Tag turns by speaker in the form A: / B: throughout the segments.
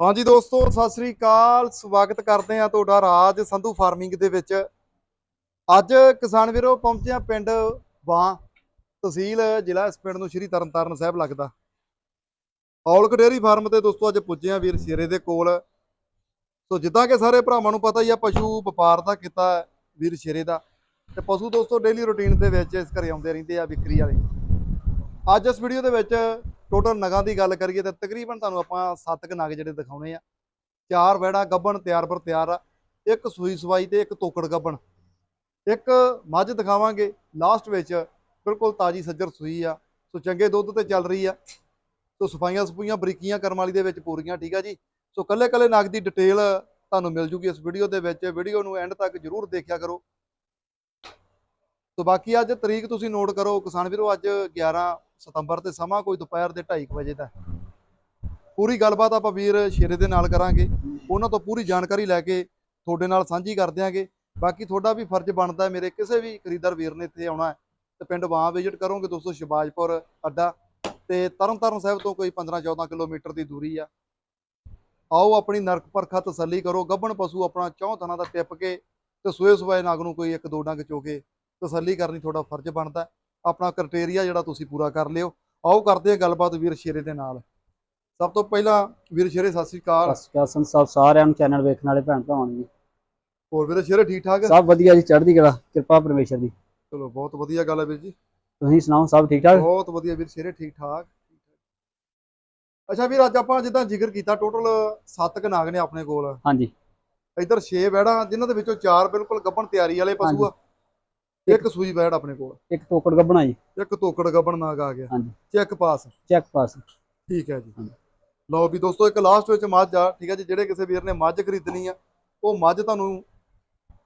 A: ਹਾਂਜੀ ਦੋਸਤੋ, ਸਤਿ ਸ੍ਰੀ ਅਕਾਲ। ਸਵਾਗਤ ਕਰਦੇ ਆ ਤੁਹਾਡਾ ਰਾਜ ਸੰਧੂ ਫਾਰਮਿੰਗ ਦੇ ਵਿੱਚ। ਅੱਜ ਕਿਸਾਨ ਵੀਰੋ, ਪਹੁੰਚੇ ਆ ਪਿੰਡ ਬਾਂ ਤਹਿਸੀਲ, ਜ਼ਿਲ੍ਹਾ ਇਸ ਪਿੰਡ ਨੂੰ ਸ਼੍ਰੀ ਤਰਨਤਾਰਨ ਸਾਹਿਬ ਲੱਗਦਾ। ਔਲਕ ਡੇਅਰੀ ਫਾਰਮ ਤੇ ਦੋਸਤੋ, ਅੱਜ ਪੁੱਜੇ ਆ ਵੀਰ ਸ਼ੇਰੇ ਦੇ ਕੋਲ। ਸੋ ਜਿੱਦਾਂ ਕਿ ਸਾਰੇ ਭਰਾਵਾਂ ਨੂੰ ਪਤਾ ਹੀ ਆ, ਪਸ਼ੂ ਵਪਾਰ ਦਾ ਕੀਤਾ ਵੀਰ ਸ਼ੇਰੇ ਦਾ। ਤੇ ਪਸ਼ੂ ਦੋਸਤੋ ਡੇਲੀ ਰੁਟੀਨ ਦੇ ਵਿੱਚ ਇਸ ਘਰੇ ਆਉਂਦੇ ਰਹਿੰਦੇ ਆ ਵਿਕਰੀ ਵਾਲੇ। ਅੱਜ ਇਸ ਵੀਡੀਓ ਦੇ ਵਿੱਚ ਟੋਟਲ ਨਗਾਂ ਦੀ ਗੱਲ ਕਰੀਏ ਤਾਂ ਤਕਰੀਬਨ ਤੁਹਾਨੂੰ ਆਪਾਂ ਸੱਤ ਕੁ ਨਗ ਜਿਹੜੇ ਦਿਖਾਉਣੇ ਆ। ਚਾਰ ਵੈੜਾ ਗੱਬਣ, ਤਿਆਰ ਪਰ ਤਿਆਰ ਆ। ਇੱਕ ਸੂਈ ਸਵਾਈ ਤੇ ਇੱਕ ਤੋਕੜ ਗੱਬਣ। ਇੱਕ ਮੱਝ ਦਿਖਾਵਾਂਗੇ। ਲਾਸਟ ਵਿੱਚ ਬਿਲਕੁਲ ਤਾਜੀ ਸੱਜਰ ਸੂਈ ਆ। ਸੋ ਚੰਗੇ ਦੁੱਧ ਤੇ ਚੱਲ ਰਹੀ ਆ। ਸੋ ਸਫਾਈਆਂ ਸਫੂਈਆਂ ਬਰੀਕੀਆਂ ਕਰਮ ਵਾਲੀ ਦੇ ਵਿੱਚ ਪੂਰੀਆਂ, ਠੀਕ ਆ ਜੀ? ਸੋ ਕੱਲੇ ਕੱਲੇ ਨਗ ਦੀ ਡਿਟੇਲ ਤੁਹਾਨੂੰ ਮਿਲ ਜੂਗੀ ਇਸ ਵੀਡੀਓ ਦੇ ਵਿੱਚ। ਵੀਡੀਓ ਨੂੰ ਐਂਡ ਤੱਕ ਜਰੂਰ ਦੇਖਿਆ ਕਰੋ। ਸੋ ਬਾਕੀ ਅੱਜ ਤਰੀਕ ਤੁਸੀਂ ਨੋਟ ਕਰੋ ਕਿਸਾਨ ਵੀਰੋ, ਅੱਜ 11 ਸਤੰਬਰ ਤੇ ਸਮਾਂ ਕੋਈ ਦੁਪਹਿਰ ਦੇ 2:30 ਵਜੇ ਦਾ ਪੂਰੀ ਗੱਲਬਾਤ ਆਪਾਂ ਵੀਰ ਸ਼ੇਰੇ ਦੇ ਨਾਲ ਕਰਾਂਗੇ। ਉਹਨਾਂ ਤੋਂ ਪੂਰੀ ਜਾਣਕਾਰੀ ਲੈ ਕੇ ਤੁਹਾਡੇ ਨਾਲ ਸਾਂਝੀ ਕਰ ਦਿਆਂਗੇ। ਬਾਕੀ ਤੁਹਾਡਾ ਵੀ ਫਰਜ਼ ਬਣਦਾ ਮੇਰੇ ਕਿਸੇ ਵੀ ਖਰੀਦਦਾਰ ਵੀਰ ਨੇ ਇੱਥੇ ਆਉਣਾ ਹੈ, ਤੇ ਪਿੰਡ ਵਾਂ ਵਿਜ਼ਿਟ ਕਰੋਗੇ ਦੋਸਤੋ ਸ਼ਿਵਾਜਪੁਰ ਅੱਡਾ। ਤੇ ਤਰਨਤਾਰਨ ਸਾਹਿਬ ਤੋਂ ਕੋਈ 15-14 ਕਿਲੋਮੀਟਰ ਦੀ ਦੂਰੀ ਆ। ਆਓ ਆਪਣੀ ਨਰਕ ਪਰਖਾ ਤਸੱਲੀ ਕਰੋ, ਗੱਭਣ ਪਸ਼ੂ ਆਪਣਾ ਚੌਂ ਥਣਾ ਦਾ ਟਿੱਪ ਕੇ ਤੇ ਸੂਏ ਸਵਾਏ ਨਾਗ ਨੂੰ ਕੋਈ ਇੱਕ ਦੋ ਡੰਗ ਚੋਕੇ ਤਸੱਲੀ ਕਰਨੀ ਤੁਹਾਡਾ ਫਰਜ਼ ਬਣਦਾ। ਆਪਣਾ ਕ੍ਰਾਈਟੇਰੀਆ ਜਿਹੜਾ ਤੁਸੀਂ ਪੂਰਾ ਕਰ ਲਿਓ। ਆਓ ਕਰਦੇ ਹਾਂ ਗੱਲਬਾਤ ਵੀਰ ਸ਼ੇਰੇ ਦੇ ਨਾਲ। ਸਭ ਤੋਂ ਪਹਿਲਾਂ ਵੀਰ ਸ਼ੇਰੇ ਸਤਿ ਸ੍ਰੀ ਅਕਾਲ।
B: ਸਤਿ ਸ਼੍ਰੀ ਅਕਾਲ ਸੰਤ ਸਾਹਿਬ ਸਾਰਿਆਂ ਨੂੰ ਚੈਨਲ ਵੇਖਣ ਵਾਲੇ ਭੈਣ ਭਰਾਵਾਂ ਨੂੰ ਜੀ
A: ਹੋਰ ਵੀਰੇ ਸ਼ੇਰੇ ਠੀਕ ਠਾਕ
B: ਸਭ ਵਧੀਆ ਜੀ ਚੜ੍ਹਦੀ ਕਲਾ ਕਿਰਪਾ ਪਰਮੇਸ਼ਰ ਦੀ।
A: ਚਲੋ ਬਹੁਤ ਵਧੀਆ ਗੱਲ ਹੈ ਵੀਰ ਜੀ।
B: ਤੁਸੀਂ ਸੁਣਾਓ ਸਭ ਠੀਕ ਠਾਕ?
A: ਬਹੁਤ ਵਧੀਆ ਵੀਰ ਸ਼ੇਰੇ ਠੀਕ ਠਾਕ। ਅੱਛਾ ਵੀਰ ਅੱਜ ਆਪਾਂ ਜਿੱਦਾਂ ਜ਼ਿਕਰ ਕੀਤਾ ਟੋਟਲ 7 ਕ ਨਾਗ ਨੇ ਆਪਣੇ ਕੋਲ।
B: ਹਾਂਜੀ।
A: ਇੱਧਰ 6 ਵੈੜਾਂ ਜਿਨ੍ਹਾਂ ਦੇ ਵਿੱਚੋਂ 4 ਬਿਲਕੁਲ ਗੱਬਣ ਤਿਆਰੀ ਵਾਲੇ ਪਸ਼ੂ ਆ। ਇੱਕ ਸੂਈ ਵੈੜ ਆਪਣੇ ਕੋਲ।
B: ਇੱਕ ਟੋਕੜ ਗੱਬਣਾ ਜੀ।
A: ਇੱਕ ਤੋਕੜ ਗੱਬਣ ਨਾਗ ਆ ਗਿਆ।
B: ਹਾਂਜੀ।
A: Check pass.
B: Check pass.
A: ਠੀਕ ਹੈ ਜੀ। ਲਓ ਵੀ ਦੋਸਤੋ ਇੱਕ ਲਾਸਟ ਵਿੱਚ ਮੱਝ ਆ। ਠੀਕ ਹੈ ਜੀ ਜਿਹੜੇ ਕਿਸੇ ਵੀਰ ਨੇ ਮੱਝ ਖਰੀਦਣੀ ਆ ਉਹ ਮੱਝ ਤੁਹਾਨੂੰ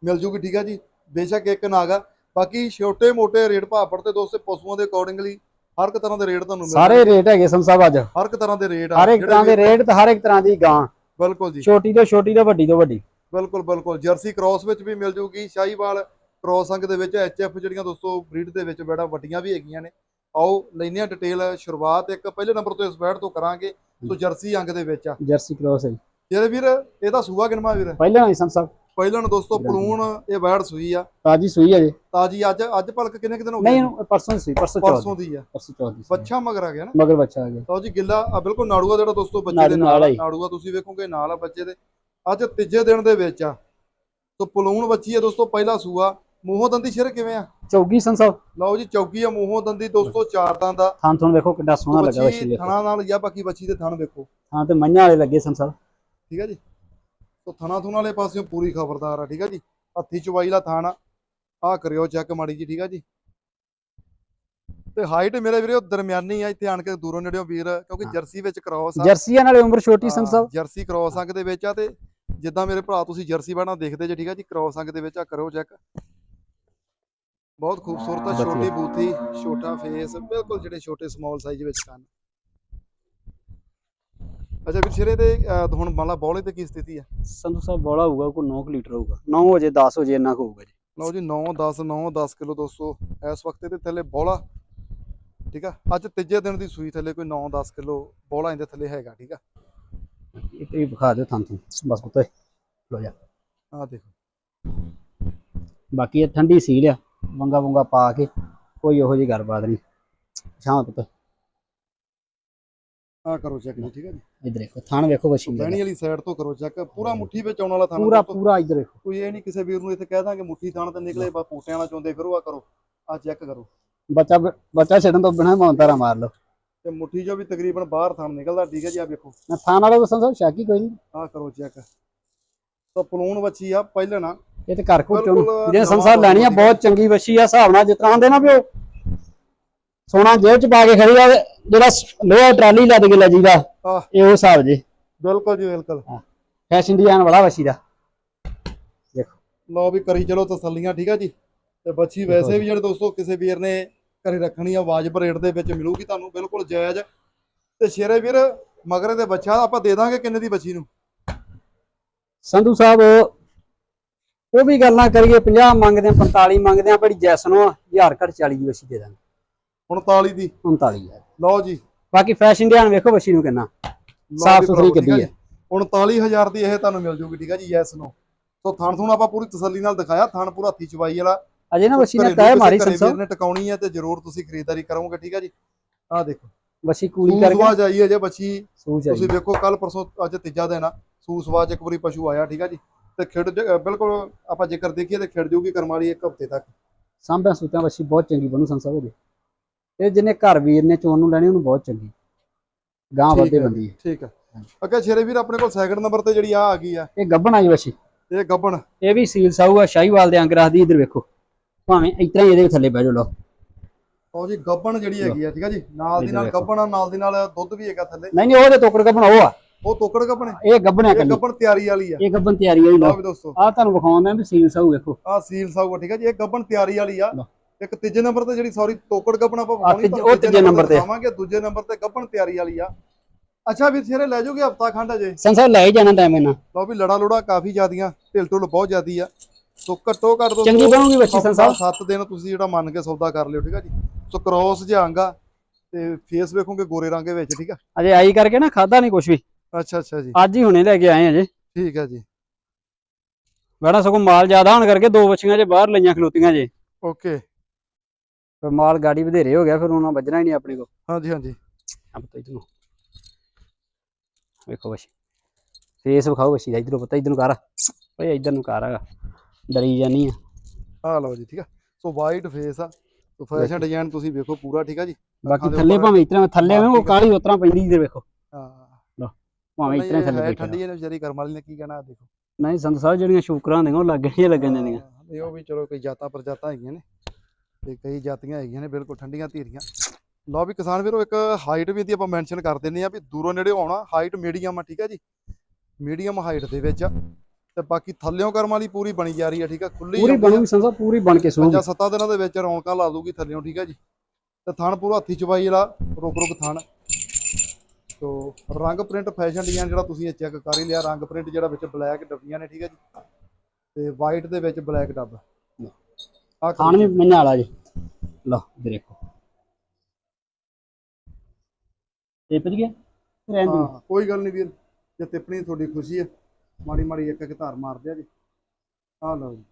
A: ਮਿਲ ਜੂਗੀ ਠੀਕ ਹੈ ਜੀ। ਬੇਸ਼ੱਕ ਇੱਕ ਨਾਗ ਆ। ਬਾਕੀ ਛੋਟੇ ਮੋਟੇ ਰੇਟ ਭਾਪੜ ਤੇ ਦੋਸਤੋ ਪਸ਼ੂਆਂ ਦੇ ਅਕੋਰਡਿੰਗਲੀ ਹਰ ਇੱਕ ਤਰ੍ਹਾਂ ਦੇ ਰੇਟ ਤੁਹਾਨੂੰ ਮਿਲ
B: ਸਾਰੇ ਰੇਟ ਹੈਗੇ ਸੰਤ ਸਾਹਿਬ ਅੱਜ।
A: ਹਰ ਇੱਕ ਤਰ੍ਹਾਂ ਦੇ ਰੇਟ ਆ।
B: ਹਰ ਇੱਕ ਤਰ੍ਹਾਂ ਦੇ ਰੇਟ ਤੇ ਹਰ ਇੱਕ ਤਰ੍ਹਾਂ ਦੀ ਗਾਂ।
A: ਬਿਲਕੁਲ ਜੀ।
B: ਛੋਟੀ ਤੋਂ ਛੋਟੀ ਤੋਂ ਵੱਡੀ ਤੋਂ ਵੱਡੀ।
A: ਬਿਲਕੁਲ ਬਿਲਕੁਲ। ਜਰਸੀ ਕ੍ਰਾਸ ਵਿੱਚ ਵੀ ਮਿਲ ਜੂਗੀ ਸ਼ਾਹੀਵਾਲ ਕ੍ਰਾਸ ਅੰਗ ਦੇ ਵਿੱਚ ਐਚਐਫ ਜਿਹੜੀਆਂ ਦੋਸਤੋ ਬਰੀਡ ਦੇ ਵਿੱਚ ਬੜਾ ਵੱਡੀਆਂ ਵੀ ਹੈਗੀਆਂ ਨੇ। ਆਓ ਲੈਨੇ ਆ ਡਿਟੇਲ ਸ਼ੁਰੂਆਤ। ਇੱਕ ਪਹਿਲੇ ਨੰਬਰ ਤੋਂ ਇਸ ਬੈਡ ਤੋਂ ਕਰਾਂਗੇ। ਸੋ ਜਰਸੀ ਅੰਗ ਦੇ ਵਿੱਚ ਆ।
B: ਜਰਸੀ ਕ੍ਰੋਸ ਹੈ।
A: ਜਿਹੜੇ ਵੀਰ ਇਹਦਾ ਸੂਆ ਗਿਣਵਾ ਵੀਰ।
B: ਪਹਿਲਾਂ ਹੀ ਸੰਤ ਸਾਹਿਬ।
A: ਪਹਿਲਾਂ ਦੋਸਤੋ ਪਲੂਣ ਇਹ ਬੈਡ ਸੂਈ ਆ।
B: ਤਾਜੀ ਸੂਈ ਹੈ ਜੀ।
A: ਤਾਜੀ ਅੱਜ ਅੱਜ ਭਲਕ ਕਿੰਨੇ ਕਿ ਦਿਨ ਹੋ
B: ਨਹੀਂ
A: ਗਏ
B: ਇਹਨੂੰ ਪਰਸੋਂ ਸੀ ਪਰਸੋਂ ਚੌਥ
A: ਪਰਸੋਂ ਦੀ ਆ।
B: ਪਰਸੋਂ ਚੌਥ ਦੀ ਸੀ।
A: ਬੱਚਾ ਮਗਰ ਆ ਗਿਆ ਨਾ।
B: ਮਗਰ ਬੱਚਾ ਆ ਗਿਆ।
A: ਲਓ ਜੀ ਗਿੱਲਾ ਆ ਬਿਲਕੁਲ ਨਾੜੂਆ ਜਿਹੜਾ ਦੋਸਤੋ ਬੱਚੇ ਦੇ
B: ਨਾਲ ਆ।
A: ਆ। ਨਾੜੂਆ ਤੁਸੀਂ ਵੇਖੋਗੇ ਨਾਲ ਆ ਬੱਚੇ ਦੇ। ਅੱਜ ਤੀਜੇ ਦਿਨ ਦੇ ਵਿੱਚ ਆ। ਸੋ ਪਲੂਣ ਬੱਚੀ ਆ ਦੋਸਤੋ ਪਹਿਲਾ ਸੂਆ। ਮੂੰਹੋਂ ਦੰਦੀ ਸ਼ਿਰ ਕਿਵੇਂ ਆ?
B: ਚੌਗੀ ਸਾਹਿਬ
A: ਲਓ ਜੀ ਚੌਕੀ ਆ ਮੂੰਹੋਂ ਦੰਦੀ ਦੋਸਤੋ ਚਾਰ ਦੰਦ ਦਾ
B: ਥਾਂ ਤੁਹਾਨੂੰ ਵੇਖੋ ਕਿੱਡਾ ਸੋਹਣਾ ਲੱਗਾ ਬੱਚੀ ਵੇਖੋ।
A: ਥਣਾ ਨਾਲ ਜਾਂ ਬਾਕੀ ਬੱਚੀ ਦੇ ਥਣ ਵੇਖੋ।
B: ਹਾਂ ਤੇ ਮਈਆਂ ਵਾਲੇ ਲੱਗੇ ਸਾਹਿਬ
A: ਠੀਕ ਹੈ ਜੀ? ਸੋ ਥਣਾ ਥੁਣ ਵਾਲੇ ਪਾਸਿਓਂ ਪੂਰੀ ਖਬਰਦਾਰ ਆ ਠੀਕ ਹੈ ਜੀ? ਹੱਥੀ ਚਵਾਈ ਦਾ ਥਾਣ ਆ। ਕਰਿਓ ਚੈੱਕ ਮਾੜੀ ਜੀ ਠੀਕ ਹੈ ਜੀ? ਤੇ ਹਾਈਟ ਮੇਰੇ ਵੀਰੇ ਦਰਮਿਆਨੀ ਆ ਇੱਥੇ ਆਣ ਕੇ ਦੂਰੋਂ ਨੇੜਿਓਂ ਵੀਰ ਕਿਉਂਕਿ। ਜਰਸੀ ਵਿੱਚ ਕ੍ਰਾਸ ਆ।
B: ਜਰਸੀਆਂ ਨਾਲੇ ਉਮਰ ਛੋਟੀ
A: ਹਾਂ, ਜਰਸੀ ਕ੍ਰਾਸ ਅੰਗ ਦੇ ਵਿੱਚ ਆ ਤੇ ਜਿੱਦਾਂ ਮੇਰੇ ਭਰਾ ਤੁਸੀਂ ਜਰਸੀ ਬਣਾ ਦੇਖਦੇ ਜੇ ਠੀਕ ਆ ਜੀ? ਕ੍ਰਾਸ ਅੰਗ ਦੇ ਵਿੱਚ ਆ ਕਰੋ ਚੈੱਕ। ਬਹੁਤ ਖੂਬਸੂਰਤ ਆ। ਛੋਟੀ ਬੂਥੀ ਛੋਟਾ ਫੇਸ ਬਿਲਕੁਲ ਜਿਹੜੇ ਛੋਟੇ ਸਮਾਲ ਸਾਈਜ਼ ਵਿੱਚ ਕੰਨ ਅੱਛਾ ਵੀਰ ਸ਼ੇਰੇ ਦੇ ਅਹ, ਹੁਣ ਮੰਨ ਲਾ ਬੌਲੇ ਤੇ ਕੀ ਸਥਿਤੀ ਆ?
B: ਸੰਧੂ ਸਾਹਿਬ ਬੋਲਾ ਹੋਊਗਾ ਕੋਈ 9 ਲੀਟਰ ਹੋਊਗਾ। 9 ਵਜੇ 10 ਵਜੇ ਇੰਨਾ ਕੁ ਹੋਊਗਾ ਜੀ।
A: ਲਓ ਜੀ 9 10 9 10 ਕਿਲੋ ਦੋਸਤੋ ਇਸ ਵਕਤ ਇਹਦੇ ਥੱਲੇ ਬੌਲਾ। ਠੀਕ ਆ? ਅੱਜ ਤੀਜੇ ਦਿਨ ਦੀ ਸੂਈ ਥੱਲੇ ਕੋਈ 9 10 ਕਿਲੋ ਬੌਲਾ ਇਹਦੇ ਥੱਲੇ ਹੈਗਾ ਠੀਕ ਆ?
B: ਇਹ ਇਹ ਵਿਖਾ ਦਿਓ ਥਾਂ ਤੋਂ ਬਸ ਪੁੱਤ ਲੋ ਜਾ।
A: ਆਹ ਦੇਖੋ।
B: ਬਾਕੀ ਇਹ ਠੰਡੀ ਸੀਲ ਆ। ਵੰਗਾ ਵੰਗਾ ਪਾ ਕੇ ਕੋਈ ਉਹੋ ਜਿਹੀ ਗੱਲਬਾਤ ਨਹੀਂ। ਸ਼ਾਮ ਪੁੱਤ।
A: ਆਹ ਕਰੋ ਚੈੱਕ ਜੀ ਠੀਕ ਆ ਜੀ।
B: ਇਧਰ ਦੇਖੋ ਥਾਣ ਵੇਖੋ ਦਾ।
A: ਬਹਿਣੀ ਵਾਲੀ ਸਾਈਡ ਤੋਂ ਕਰੋ ਚੈੱਕ ਪੂਰਾ ਮੁੱਠੀ ਵਿੱਚ ਆਉਣ ਵਾਲਾ ਥਾਣਾ
B: ਪੂਰਾ। ਪੂਰਾ ਇਧਰ ਦੇਖੋ
A: ਕੋਈ ਇਹ ਨਹੀਂ ਕਿਸੇ ਵੀਰ ਨੂੰ ਇੱਥੇ ਕਹਿ ਦਾਂਗੇ ਮੁੱਠੀ ਥਾਣ ਤੇ ਨਿਕਲੇ ਬਾ ਪੋਟਿਆਂ ਵਾਲਾ ਚੋਂਦੇ ਫਿਰੋ ਆ ਕਰੋ ਆ ਚੈੱਕ ਕਰੋ।
B: ਬੱਚਾ ਬੱਚਾ ਛੱਡਣ ਤੋਂ ਬਿਨਾਂ ਮੌਂਤਾਰਾ ਮਾਰ ਲਓ।
A: ਤੇ ਮੁੱਠੀ ਚੋਂ ਵੀ ਤਕਰੀਬਨ ਬਾਹਰ ਥਾਣ ਨਿਕਲਦਾ ਠੀਕ ਹੈ ਜੀ ਆ ਵੇਖੋ।
B: ਮੈਂ ਥਾਣ ਵਾਲਾ ਦੱਸਾਂ ਸਭ ਸ਼ਾਕੀ ਕੋਈ ਨਹੀਂ।
A: ਆ ਕਰੋ ਚੈੱਕ ਤਾਂ ਪਲੂਣ ਬੱਚੀ ਆ ਪਹਿਲਾਂ ਨਾ
B: ਇਹ ਤੇ ਘਰ ਘੁੱਟ
A: ਬਿਲਕੁਲ
B: ਜੇ
A: ਨਵਾਂ
B: ਸੰਸਾਰ ਲੈਣੀ ਆ
A: ਬਹੁਤ
B: ਚੰਗੀ ਬੱਚੀ ਆ ਹਿਸਾਬ ਨਾਲ ਜਿਸ ਤਰ੍ਹਾਂ ਨਾ ਵੀ ਉਹ ਸੋਨਾ ਜੇਬ ਚ ਪਾ ਕੇ ਖੜੀ ਆ ਤੇ ਜਿਹੜਾ ਲੋਹਾ ਟਰਾਲੀ ਲੱਦ ਕੇ ਲੈ ਜੀਦਾ
A: ਆਹ।
B: ਇਹ ਉਹ ਹਿਸਾਬ ਜੀ।
A: ਬਿਲਕੁਲ ਜੀ ਬਿਲਕੁਲ।
B: ਫੈਸ਼ਨ ਡਿਜ਼ਾਈਨ ਵਾਲਾ ਬੱਚੀ ਦਾ। ਦੇਖੋ।
A: ਲਓ ਵੀ ਕਰੀ ਚਲੋ ਤਸੱਲੀਆਂ ਠੀਕ ਆ ਜੀ? ਤੇ ਬੱਚੀ ਵੈਸੇ ਵੀ ਜਿਹੜੇ ਦੋਸਤੋ ਕਿਸੇ ਵੀਰ ਨੇ ਘਰੇ ਰੱਖਣੀ ਆ ਵਾਜਬ ਰੇਟ ਦੇ ਵਿੱਚ ਮਿਲੂਗੀ ਤੁਹਾਨੂੰ ਬਿਲਕੁਲ ਜਾਇਜ਼। ਤੇ ਸ਼ੇਰੇ ਵੀਰ ਮਗਰੇ ਦੇ ਬੱਚਾ ਆਪਾਂ ਦੇ ਦਾਂਗੇ ਕਿੰਨੇ ਦੀ ਬੱਚੀ ਨੂੰ?
B: ਸੰਧੂ ਸਾਹਿਬ ਉਹ ਵੀ ਗੱਲਾਂ ਕਰੀਏ 50 ਮੰਗਦੇ ਆ 45 ਮੰਗਦੇ ਆ ਬੜੀ ਜੈਸਨੋ 1000 ਘੱਟ 40 ਦੀ ਬੱਚੀ ਦੇ ਦਾਂਗੇ।
A: 39 ਦੀ?
B: 39 ਹਜ਼ਾਰ।
A: ਲਓ ਜੀ।
B: ਬਾਕੀ ਫੈਸ਼ਨ ਡਿਜ਼ਾਈਨ ਵੇਖੋ ਬੱਚੀ ਨੂੰ ਕਿੰਨਾ। ਸਾਫ਼ ਸੁਥਰੀ
A: ਜੀ।
B: ਹੈ
A: 39000 ਦੀ ਇਹ ਤੁਹਾਨੂੰ ਮਿਲ ਜੂਗੀ ਠੀਕ ਆ ਜੀ ਯੈਸ ਨੋ। ਸੋ ਥਣ ਥੁਣ ਆਪਾਂ ਪੂਰੀ ਤਸੱਲੀ ਨਾਲ ਦਿਖਾਇਆ ਥਣ ਪੂਰਾ ਹੱਥੀ ਚਵਾਈ ਵਾਲਾ।
B: ਅਜੇ ਨਾ ਵਸ਼ੀ ਨੇ ਤੈ ਮਾਰੀ ਸੰਸਾ।
A: ਨੇ ਟਿਕਾਉਣੀ ਹੈ ਤੇ ਜ਼ਰੂਰ ਤੁਸੀਂ ਖਰੀਦਦਾਰੀ ਕਰੋਗੇ ਠੀਕ ਆ ਜੀ। ਆਹ ਦੇਖੋ।
B: ਵਸ਼ੀ ਕੂਲੀ ਕਰਕੇ।
A: ਸਵਾ ਜਾਈ ਜੇ ਬੱਚੀ ਤੁਸੀਂ ਵੇਖੋ ਕੱਲ ਪਰਸੋਂ ਅੱਜ ਤੀਜਾ ਦਿਨ ਆ। ਸੂਸ ਸਵਾ ਚ ਇੱਕ ਵਾਰੀ ਪਸ਼ੂ ਆਇਆ ਠੀਕ ਆ ਜੀ। ਤੇ ਖਿੜ ਜ- ਬਿਲਕੁਲ ਆਪਾਂ ਜੇਕਰ ਦੇਖੀਏ ਤੇ ਖਿੜ ਜੂਗੀ ਕਰਮ ਵਾਲੀ ਇੱਕ ਹਫ਼ਤੇ ਤੱਕ।
B: ਸਾਂਭਿਆ ਸੁਤਿਆਂ ਵਸ਼ੀ ਬਹੁਤ ਚੰਗੀ ਬਣੂ ਸੰਸਾ ਉਹਦੇ। ਇਹ ਜਿਹਨੇ ਘਰ ਵੀਰ ਨੇ ਚੋਣ ਨੂੰ ਲੈਣੀ ਉਹਨੂੰ ਬਹੁਤ ਚੰਗੀ। ਗਾਂ
A: ਠੀਕ
B: ਵੱਧੇ
A: ਹੈ।
B: ਬੰਦੀ ਹੈ।
A: ਠੀਕ ਆ ਅੱਗੇ ਸ਼ੇਰੇ ਵੀਰ ਆਪਣੇ ਕੋਲ ਸੈਕਿੰਡ ਨੰਬਰ ਤੇ ਜਿਹੜੀ ਆ ਆ ਗਈ ਆ।
B: ਇਹ ਗੱਬਣ ਆਈ ਵਸ਼ੀ।
A: ਇਹ ਗੱਬਣ।
B: ਇਹ ਵੀ ਸੀਲ ਸਾਊ ਆ ਸ਼ਾਹੀਵਾਲ ਦੇ ਅੰਗ ਰੱਖਦੀ ਇਧਰ ਵੇਖੋ। ਭਾਵੇਂ ਇਤਰਾ ਹੀ ਇਹਦੇ ਥੱਲੇ ਬਹਿ ਜਾਓ ਲਓ।
A: ਉਹ ਜੀ ਗੱਬਣ ਜਿਹੜੀ ਹੈਗੀ ਆ ਠੀਕ ਆ ਜੀ। ਨਾਲ ਦੀ ਨਾਲ। ਗੱਬਣ ਆ ਨਾਲ ਦੀ ਨਾਲ ਦੁੱਧ ਵੀ ਹੈਗਾ ਥੱਲੇ।
B: ਨਹੀਂ ਨਹੀਂ ਉਹਦੇ ਟੋਕੜ ਗੱਬਣ ਉਹ ਆ।
A: ਉਹ ਤੋਕੜ ਗੱਬਣ।
B: ਇਹ ਗੱਬਣ ਆ
A: ਇਹ
B: ਕੱਲੀ।
A: ਗੱਬਣ ਤਿਆਰੀ ਵਾਲੀ ਆ।
B: ਇਹ ਗੱਬਣ ਤਿਆਰੀ ਵਾਲੀ
A: ਲਓ
B: ਲਓ।
A: ਵੀ ਦੋਸਤੋ।
B: ਆ ਤੁਹਾਨੂੰ ਵਿਖਾਉਂਦਾ ਵੀ ਸੀਲ ਸਾਊ ਵੇਖੋ।
A: ਆ ਸੀਲ ਸਾਊ ਆ ਠੀਕ ਆ ਜੀ। ਇਹ ਗੱਬਣ ਤਿਆਰੀ ਵਾਲੀ ਆ।
B: ਲਓ।
A: ਇੱਕ ਤੀਜੇ ਨੰਬਰ ਤੇ ਜਿਹੜੀ ਸੌਰੀ ਤੋਕੜ ਗੱਬਣ ਆਪਾਂ ਵਿਖਾਉਣੀ
B: ਤੀਜੇ-
A: ਤੁਹਾਨੂੰ
B: ਉਹ ਤੀਜੇ ਨੰਬਰ ਤੇ।
A: ਦਿਖਾਵਾਂਗੇ ਦੂਜੇ ਨੰਬਰ ਤੇ ਗੱਬਣ ਤਿਆਰੀ ਵਾਲੀ ਆ। ਅੱਛਾ ਵੀਰ ਸ਼ੇਰੇ ਲੈ ਜਾਓਗੇ ਹਫਤਾ ਖੰਡ ਅਜੇ?
B: ਸੰਸਾ ਲੈ ਹੀ ਜਾਣਾ ਟਾਈਮ ਇਹਨਾਂ।
A: ਲਓ ਵੀ ਲੜਾ ਲੋੜਾ ਕਾਫੀ ਜ਼ਿਆਦੀਆਂ ਢਿਲ ਢੁਲ ਬਹੁਤ ਜ਼ਿਆਦੀ ਆ। ਸੋ ਘੱਟੋ ਘੱਟ ਦੋਸਤੋ
B: ਚੰਗੀ ਬਣੂਗੀ ਬੱਚੀ ਸੰਸਾ
A: 7 ਦਿਨ ਤੁਸੀਂ ਜਿਹੜਾ ਮੰਨ ਕੇ ਸੌਦਾ ਕਰ ਲਿਓ ਠੀਕ ਆ ਜੀ। ਸੋ ਕ੍ਰੋਸ ਜਾਂਗਾ ਤੇ ਫੇਸ ਵੇਖੋਗੇ ਗੋਰੇ ਰੰਗ ਵਿੱਚ ਠੀਕ ਆ।
B: ਅਜੇ ਆਈ ਕਰਕੇ ਨਾ ਖਾਦਾ ਨਹੀਂ ਕੁਛ ਵੀ।
A: ਅੱਛਾ ਅੱਛਾ ਜੀ।
B: ਅੱਜ ਹੀ ਹੁਣੇ ਲੈ ਕੇ ਆਏ ਅਜੇ
A: ਠੀਕ ਆ ਜੀ।
B: ਬੜਾ ਸਗੋਂ ਮਾਲ ਜ਼ਿਆਦਾ ਹੋਣ ਕਰਕੇ ਦੋ ਬੱਚੀਆਂ ਜੇ ਬਾਹਰ ਲਈਆਂ ਖਲੋਤੀਆਂ ਜੇ।
A: ਓਕੇ।
B: ਫਿਰ ਮਾਲ ਗਾੜੀ ਵਧੇਰੇ ਹੋ ਗਿਆ ਫਿਰ ਉਹਨਾਂ ਵੱਜਣਾ ਹੀ ਨਹੀਂ ਆਪਣੇ ਕੋ
A: ਹਾਂਜੀ ਹਾਂਜੀ।
B: ਅਬ ਤਾਂ ਇਧਰੋਂ ਵੇਖੋ ਬੱਚੀ ਫੇਸ ਵਿਖਾਓ ਬੱਚੀ ਦਾ ਇਧਰੋਂ ਪਤਾ ਇਧਰ ਨੂੰ ਕਰ। ਓਏ ਇਧਰ ਨੂੰ ਕਰ ਡਰੀ ਜਾਨੀ ਆ।
A: ਆ ਲਓ ਜੀ ਠੀਕ ਆ। ਸੋ ਵਾਈਟ ਫੇਸ ਆ। ਸੋ ਫੈਸ਼ਨ ਡਿਜ਼ਾਈਨ ਤੁਸੀਂ ਵੇਖੋ ਪੂਰਾ ਠੀਕ ਆ ਜੀ।
B: ਬਾਕੀ ਥੱਲੇ ਭਾਵੇਂ ਇਤਰਾ ਥੱਲੇ ਉਹ ਕਾਲੀ ਉਤਰਾ ਪੈਂਦੀ ਇਧਰ ਵੇਖੋ। ਭਾਵੇਂ
A: ਇਹ
B: ਥੱਲੇ
A: ਹੈ
B: ਬੈਠਾ
A: ਠੰਡੀ ਇਹਨੇ ਵਿਚਾਰੀ ਕਰਮ ਵਾਲੀ ਨੇ ਕੀ ਕਹਿਣਾ ਦੇਖੋ।
B: ਨਹੀਂ ਸੰਤ ਸਾਹਿਬ ਜਿਹੜੀਆਂ ਸ਼ੂਕਰਾਂ ਹੁੰਦੀਆਂ ਉਹ ਲੱਗਣੀਆਂ ਲੱਗਣ
A: ਹਾਂ, ਇਹ ਉਹ ਵੀ ਚਲੋ ਕੋਈ ਜਾਤਾਂ ਪ੍ਰਜਾਤਾਂ ਹੈਗੀਆਂ ਨੇ ਤੇ ਕਈ ਜਾਤੀਆਂ ਹੈਗੀਆਂ ਨੇ ਬਿਲਕੁਲ ਠੰਡੀਆਂ ਧੀਰੀਆਂ। ਲਓ ਵੀ ਕਿਸਾਨ ਵੀਰੋ ਇੱਕ ਹਾਈਟ ਵੀ ਦੀ ਆਪਾਂ ਮੈਂਸ਼ਨ ਕਰ ਦਿੰਨੇ ਆ ਵੀ ਦੂਰੋਂ ਨੇੜੇ ਆਉਣਾ ਹਾਈਟ ਮੀਡੀਅਮ ਆ ਠੀਕ ਆ ਜੀ? ਮੀਡੀਅਮ ਹਾਈਟ ਦੇ ਵਿੱਚ ਆ। ਤੇ ਬਾਕੀ ਥੱਲਿਓਂ ਕਰਮ ਵਾਲੀ ਪੂਰੀ ਬਣੀ ਜਾ ਰਹੀ ਆ ਠੀਕ ਆ? ਖੁੱਲੀ
B: ਪੂਰੀ ਬਣੂਗੀ ਸਾਹਿਬ ਪੂਰੀ ਬਣ ਕੇ ਸੂਗੀ
A: ਪੰਜਾਂ ਸੱਤਾਂ ਦਿਨਾਂ ਦੇ ਵਿੱਚ ਰੌਣਕਾਂ ਲਾ ਦੂਗੀ ਥੱਲਿਓਂ ਠੀਕ ਆ ਜੀ? ਤੇ ਥਣ ਪੂਰਾ ਹੱਥੀ ਚਵਾਈ ਵਾਲਾ ਰੁਕ ਰੁਕ ਥਣ। ਤੋ ਰੰਗ ਪ੍ਰਿੰਟ ਫੈਸ਼ਨ ਡਿਜ਼ਾਈਨ ਜਿਹੜਾ ਤੁਸੀਂ ਇਹ ਚੈੱਕ ਕਰ ਹੀ ਲਿਆ ਰੰਗ ਪ੍ਰਿੰਟ ਜਿਹੜਾ ਵਿੱਚ ਬਲੈਕ ਡੱਬੀਆਂ ਨੇ ਠੀਕ ਆ ਜੀ। ਤੇ ਵਾਈਟ ਦੇ ਵਿੱਚ ਬਲੈਕ ਡੱਬ। ਆ
B: ਖਾਣ ਵੀ ਮੰਨਿਆ ਵਾਲਾ ਜੀ। ਲਓ ਦੇਖੋ। ਪਝ ਗਿਆ? ਰਹਿਣ।
A: ਹਾਂ ਕੋਈ ਗੱਲ ਨਹੀਂ ਵੀਰ। ਜੇ ਤਿੱਪਣੀ ਤੁਹਾਡੀ ਖੁਸ਼ੀ ਹੈ ਮਾੜੀ ਮਾੜੀ ਇੱਕ ਇੱਕ ਧਾਰ ਮਾਰ ਦਿਆ ਜੀ। ਆ ਲਓ ਜੀ।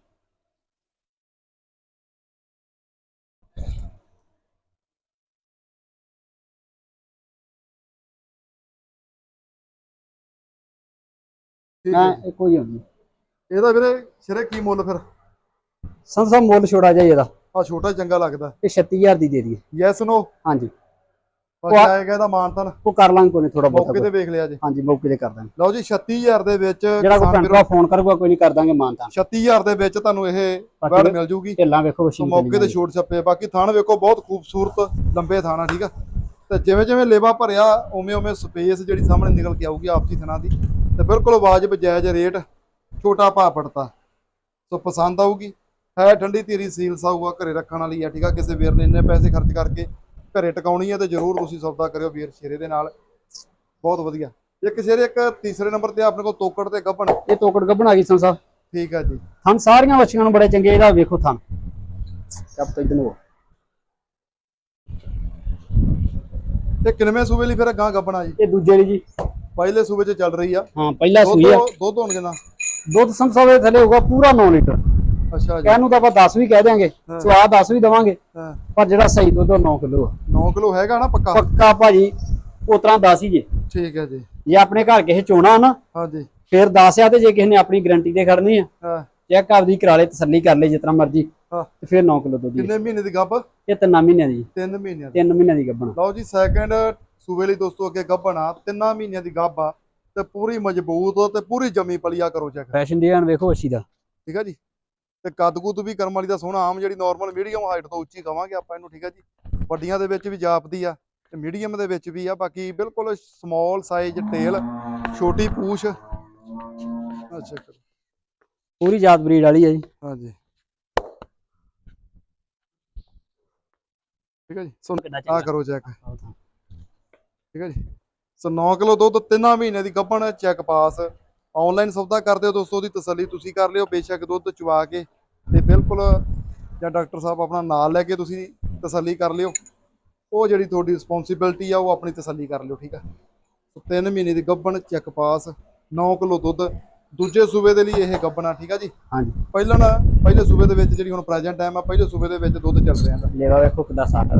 B: ਮੈਂ ਇੱਕੋ ਹੀ ਹੁੰਦੀ
A: ਇਹਦਾ ਵੀਰੇ ਸਿਰੇ ਕੀ ਮੁੱਲ ਫਿਰ?
B: ਸੰਤ ਸਾਹਿਬ ਮੁੱਲ ਛੋੜਾ ਜਾਈ ਇਹਦਾ।
A: ਆ ਛੋਟਾ ਚੰਗਾ ਲੱਗਦਾ।
B: ਇਹ 36000 ਦੀ ਦੇ ਦਈਏ।
A: ਯੈਸ ਨੋ
B: ਹਾਂਜੀ।
A: ਬਾਕੀ
B: ਉਹ-
A: ਆਏਗਾ ਇਹਦਾ ਮਾਨਤਨ
B: ਉਹ ਕਰ ਲਾਂਗੇ ਕੋਈ ਥੋੜਾ
A: ਮੌਕੇ
B: ਬਹੁਤ
A: ਤੇ ਵੇਖ ਲਿਆ ਜੀ।
B: ਹਾਂਜੀ ਮੌਕੇ ਤੇ ਕਰ ਦਾਂਗੇ।
A: ਲਓ ਜੀ 36000 ਦੇ ਵਿੱਚ
B: ਜਿਹੜਾ ਕੋਈ
A: ਕਿਸਾਨ
B: ਭੈਣ
A: ਵੀਰੋ,
B: ਭਰਾ ਫੋਨ ਕਰੂਗਾ ਕੋਈ ਨਹੀਂ ਕਰ ਦਾਂਗੇ ਮਾਨਤਾ
A: 36000 ਦੇ ਵਿੱਚ ਤੁਹਾਨੂੰ ਇਹ
B: ਬਾਕੀ
A: ਬੈਡ ਮਿਲ ਜੂਗੀ।
B: ਢਿੱਲਾਂ ਵੇਖੋ
A: ਸੋ
B: ਮਸ਼ੀਨ
A: ਮੌਕੇ ਤੇ ਛੋਟ ਛੱਪੇ। ਬਾਕੀ ਥਾਣ ਵੇਖੋ ਬਹੁਤ ਖੂਬਸੂਰਤ ਲੰਬੇ ਥਾਣਾ ਠੀਕ ਆ? ਤੇ ਜਿਵੇਂ ਜਿਵੇਂ ਲੇਵਾ ਭਰਿਆ ਉਵੇਂ ਉਵੇਂ ਸਪੇਸ ਜਿਹੜੀ ਸਾਹਮਣੇ ਨਿਕਲ ਕੇ ਆਊਗੀ ਆਪਸੀ ਥਣਾ ਦੀ। ਤੇ ਬਿਲਕੁਲ ਵਾਜਬ ਜਾਇਜ਼ ਰੇਟ ਛੋਟਾ ਭਾ ਪੜਤਾ। ਸੋ ਪਸੰਦ ਆਊਗੀ। ਹੈ ਠੰਡੀ ਧੀਰੀ ਸੀਲ ਸਾਊਗਾ ਘਰੇ ਰੱਖਣ ਵਾਲੀ ਆ ਠੀਕ ਆ? ਕਿਸੇ ਵੀਰ ਨੇ ਇੰਨੇ ਪੈਸੇ ਖਰਚ ਕਰਕੇ ਘਰੇ ਟਿਕਾਉਣੀ ਆ ਤੇ ਜਰੂਰ ਤੁਸੀਂ ਸੌਦਾ ਕਰਿਓ ਵੀਰ ਸ਼ੇਰੇ ਦੇ ਨਾਲ। ਬਹੁਤ ਵਧੀਆ। ਇੱਕ ਸ਼ੇਰੇ ਇੱਕ ਤੀਸਰੇ ਨੰਬਰ ਤੇ ਆਪਣੇ ਕੋਲ ਤੋਕੜ ਤੇ ਗੱਭਣ।
B: ਇਹ ਤੋਕੜ ਗੱਬਣ ਆ ਗਈ ਸਾਹਿਬ।
A: ਠੀਕ ਆ ਜੀ।
B: ਥਣ ਸਾਰੀਆਂ ਬੱਚੀਆਂ ਨੂੰ ਬੜੇ ਚੰਗੇ ਇਹਦਾ ਵੇਖੋ ਥਣ ਸਭ ਤੋਂ ਇਧਰ ਨੂੰ
A: ਤੇ ਕਿੰਨਵੇਂ ਸੂਬੇ ਲਈ ਫਿਰ ਗਾਂ ਗੱਭਣਾ ਜੀ?
B: ਇਹ ਦੂਜੇ ਦੀ ਜੀ।
A: ਪਹਿਲੇ ਸੂਬੇ 'ਚ ਚੱਲ ਰਹੀ ਆ।
B: ਹਾਂ ਪਹਿਲਾ ਸੂਈ ਆ।
A: ਦੁੱਧ ਹੋਣਗੇ ਨਾ
B: ਦੁੱਧ ਸਾਹਿਬ ਦੇ ਥੱਲੇ ਹੋਊਗਾ ਪੂਰਾ 9 ਲੀਟਰ।
A: ਅੱਛਾ ਜੀ।
B: ਕਹਿਣ ਨੂੰ ਤਾਂ ਆਪਾਂ 10 ਵੀ ਕਹਿ ਦਿਆਂਗੇ
A: ਹਾਂ।
B: ਸਵਾਦ 10 ਵੀ ਦਵਾਂਗੇ ਪਰ ਜਿਹੜਾ ਸਹੀ ਦੁੱਧ ਉਹ 9 ਕਿਲੋ ਆ।
A: 9 ਕਿਲੋ ਹੈਗਾ ਨਾ ਪੱਕਾ?
B: ਪੱਕਾ ਭਾਜੀ ਉਸ ਤਰ੍ਹਾਂ 10 ਹੀ ਜੇ।
A: ਠੀਕ ਹੈ ਜੀ।
B: ਜੇ ਆਪਣੇ ਘਰ ਕਿਸੇ ਚੋਣਾ ਨਾ
A: ਹਾਂਜੀ
B: ਫਿਰ 10 ਆ ਤੇ ਜੇ ਕਿਸੇ ਨੇ ਆਪਣੀ ਗਾਰੰਟੀ ਤੇ ਖੜਨੀ ਆ
A: ਹਾਂ।
B: ਚੈੱਕ ਆਪਦੀ ਕਰਾ ਲੈ ਤਸੱਲੀ ਕਰ ਲੈ ਤਰ੍ਹਾਂ ਮਰਜ਼ੀ
A: ਹਾਂ।
B: ਤੇ ਫਿਰ 9 ਕਿਲੋ ਦੁੱਧ ਦੀ
A: ਕਿੰਨੇ ਮਹੀਨੇ ਦੀ ਗੱਭ
B: ਇਹ ਤਿੰਨਾਂ ਮਹੀਨਿਆਂ ਦੀ।
A: 3 ਮਹੀਨਿਆਂ ਦੀ।
B: 3 ਮਹੀਨਿਆਂ ਦੀ ਗੱਭਣ।
A: ਲਓ ਜੀ ਸੈਕੰਡ ਸੂਬੇ ਲਈ ਦੋਸਤੋ ਅੱਗੇ ਗੱਭਣ ਆ ਤਿੰਨਾਂ ਮਹੀਨਿਆਂ ਦੀ ਗੱਭ ਆ ਤੇ ਪੂਰੀ ਮਜ਼ਬੂਤ ਤੇ ਪੂਰੀ ਜੰਮੀ ਪਲੀਆ ਕਰੋ ਚੈੱਕ
B: ਫੈਸ਼ਨ ਡਿਜ਼ਾਈਨ ਵੇਖੋ ਅੱਛੀ ਦਾ।
A: ਠੀਕ ਆ ਜੀ? ਤੇ ਕੱਦ ਕੁੱਦ ਵੀ ਕਰਮ ਵਾਲੀ ਦਾ ਸੋਹਣਾ ਆਮ ਜਿਹੜੀ ਨਾਰਮਲ ਮੀਡੀਅਮ ਹਾਈਟ ਤੋਂ ਉੱਚੀ ਕਵਾਂਗੇ ਆਪਾਂ ਇਹਨੂੰ ਠੀਕ ਆ ਜੀ? ਵੱਡੀਆਂ ਦੇ ਵਿੱਚ ਵੀ ਜਾਪਦੀ ਆ ਤੇ ਮੀਡੀਅਮ ਦੇ ਵਿੱਚ ਵੀ ਆ ਬਾਕੀ ਬਿਲਕੁਲ ਸਮਾਲ ਸਾਈਜ਼ ਟੇਲ ਛੋਟੀ ਪੂਛ। ਅੱਛਾ ਕਰੋ।
B: ਪੂਰੀ ਜਾਤ ਬਰੀਡ ਵਾਲੀ ਹੈ ਜੀ।
A: ਹਾਂਜੀ ਠੀਕ ਹੈ ਜੀ? ਸੋ ਆ ਕਰੋ ਚੈੱਕ ਠੀਕ ਹੈ ਜੀ। ਸੋ 9 ਕਿਲੋ ਦੁੱਧ ਤਿੰਨਾਂ ਮਹੀਨੇ ਦੀ ਗੱਭਣ ਚੈੱਕ ਪਾਸ। ਆਨਲਾਈਨ ਸੌਦਾ ਕਰਦੇ ਹੋ ਦੋਸਤੋ ਦੀ ਤਸੱਲੀ ਤੁਸੀਂ ਕਰ ਲਿਓ ਬੇਸ਼ੱਕ ਦੁੱਧ ਚਵਾ ਕੇ ਤੇ ਬਿਲਕੁਲ ਜਾਂ ਡਾਕਟਰ ਸਾਹਿਬ ਆਪਣਾ ਨਾਲ ਲੈ ਕੇ ਤੁਸੀਂ ਤਸੱਲੀ ਕਰ ਲਿਓ। ਉਹ ਜਿਹੜੀ ਤੁਹਾਡੀ ਰਿਸਪੌਂਸਿਬਿਲਟੀ ਆ ਉਹ ਆਪਣੀ ਤਸੱਲੀ ਕਰ ਲਿਓ ਠੀਕ ਆ। ਸੋ ਤਿੰਨ ਮਹੀਨੇ ਦੀ ਗੱਭਣ ਚੈੱਕ ਪਾਸ 9 ਕਿਲੋ ਦੁੱਧ। ਦੂਜੇ ਸੂਬੇ ਦੇ ਲਈ ਇਹ ਗੱਬਣਾ ਠੀਕ ਆ ਜੀ।
B: ਹਾਂਜੀ।
A: ਪਹਿਲਾਂ ਨਾ ਪਹਿਲੇ ਸੂਬੇ ਦੇ ਵਿੱਚ ਜਿਹੜੀ ਹੁਣ ਪ੍ਰੈਜ਼ੈਂਟ ਟਾਈਮ ਆ ਪਹਿਲੇ ਸੂਬੇ ਦੇ ਵਿੱਚ ਦੁੱਧ ਚੱਲ ਰਿਹਾ। ਦਾ
B: ਲੇਵਾ ਵੇਖੋ ਕਿੱਦਾਂ ਸਾਡਾ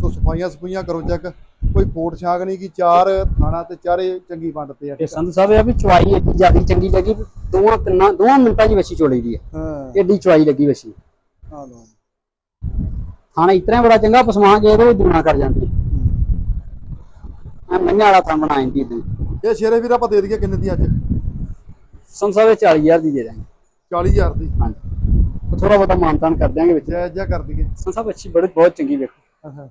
A: ਸੋ ਸਫਾਈਆਂ ਸਫਾਈਆਂ ਕਰੋ ਚੈੱਕ। ਕੋਈ ਫੋਟ ਛਾਗ ਨਹੀਂ ਕਿ ਚਾਰ ਥਾਣਾ ਤੇ ਚਾਰੇ ਚੰਗੀ ਵੰਡ ਤੇ ਆ।
B: ਸਾਹਿਬ ਇਹ ਆ ਵੀ ਚਵਾਈ ਏਡੀ ਜ਼ਿਆਦੀ ਚੰਗੀ ਲੱਗੀ ਦੋਵਾਂ ਤਿੰਨਾਂ ਦੋਵਾਂ ਮਿੰਟਾਂ 'ਚ ਵੱਛੀ ਚੋਲੀ ਦੀ ਹੈ
A: ਹਾਂ।
B: ਏਡੀ ਚਵਾਈ ਲੱਗੀ ਵੱਛੀ
A: ਆ ਲਓ।
B: ਖਾਣਾ ਇਤਨਾ ਬੜਾ ਚੰਗਾ ਪਸਮਾ ਕੇ ਇਹਦੇ ਦੂਣਾ ਕਰ ਜਾਂਦੀ ਹੈ ਆ ਮੰਨਿਆ ਵਾਲਾ ਥਾਂ ਬਣਾ ਜਾਂਦੀ
A: ਇਹ ਸ਼ੇਰੇ ਵੀਰ ਆਪਾਂ ਦੇ ਦਈਏ ਕਿੰਨੇ ਦੀ ਅੱਜ?
B: ਸੰਧੂ ਸਾਹਿਬ ਇਹ 40000 ਦੀ ਦੇ ਦਾਂਗੇ।
A: 40000 ਦੀ?
B: ਹਾਂਜੀ। ਥੋੜਾ ਬਹੁਤਾ ਮਾਨਤਾਨ ਕਰ ਦਿਆਂਗੇ ਵਿੱਚ।
A: ਜਾਇਜ਼ ਜਿਹਾ ਕਰ ਦਈਏ।
B: ਸੰਧੂ ਸਾਹਿਬ ਅੱਛੀ ਬੜੀ ਬਹੁਤ ਚੰਗੀ ਵੇਖੋ।
A: ਹਾਂ ਹੈ।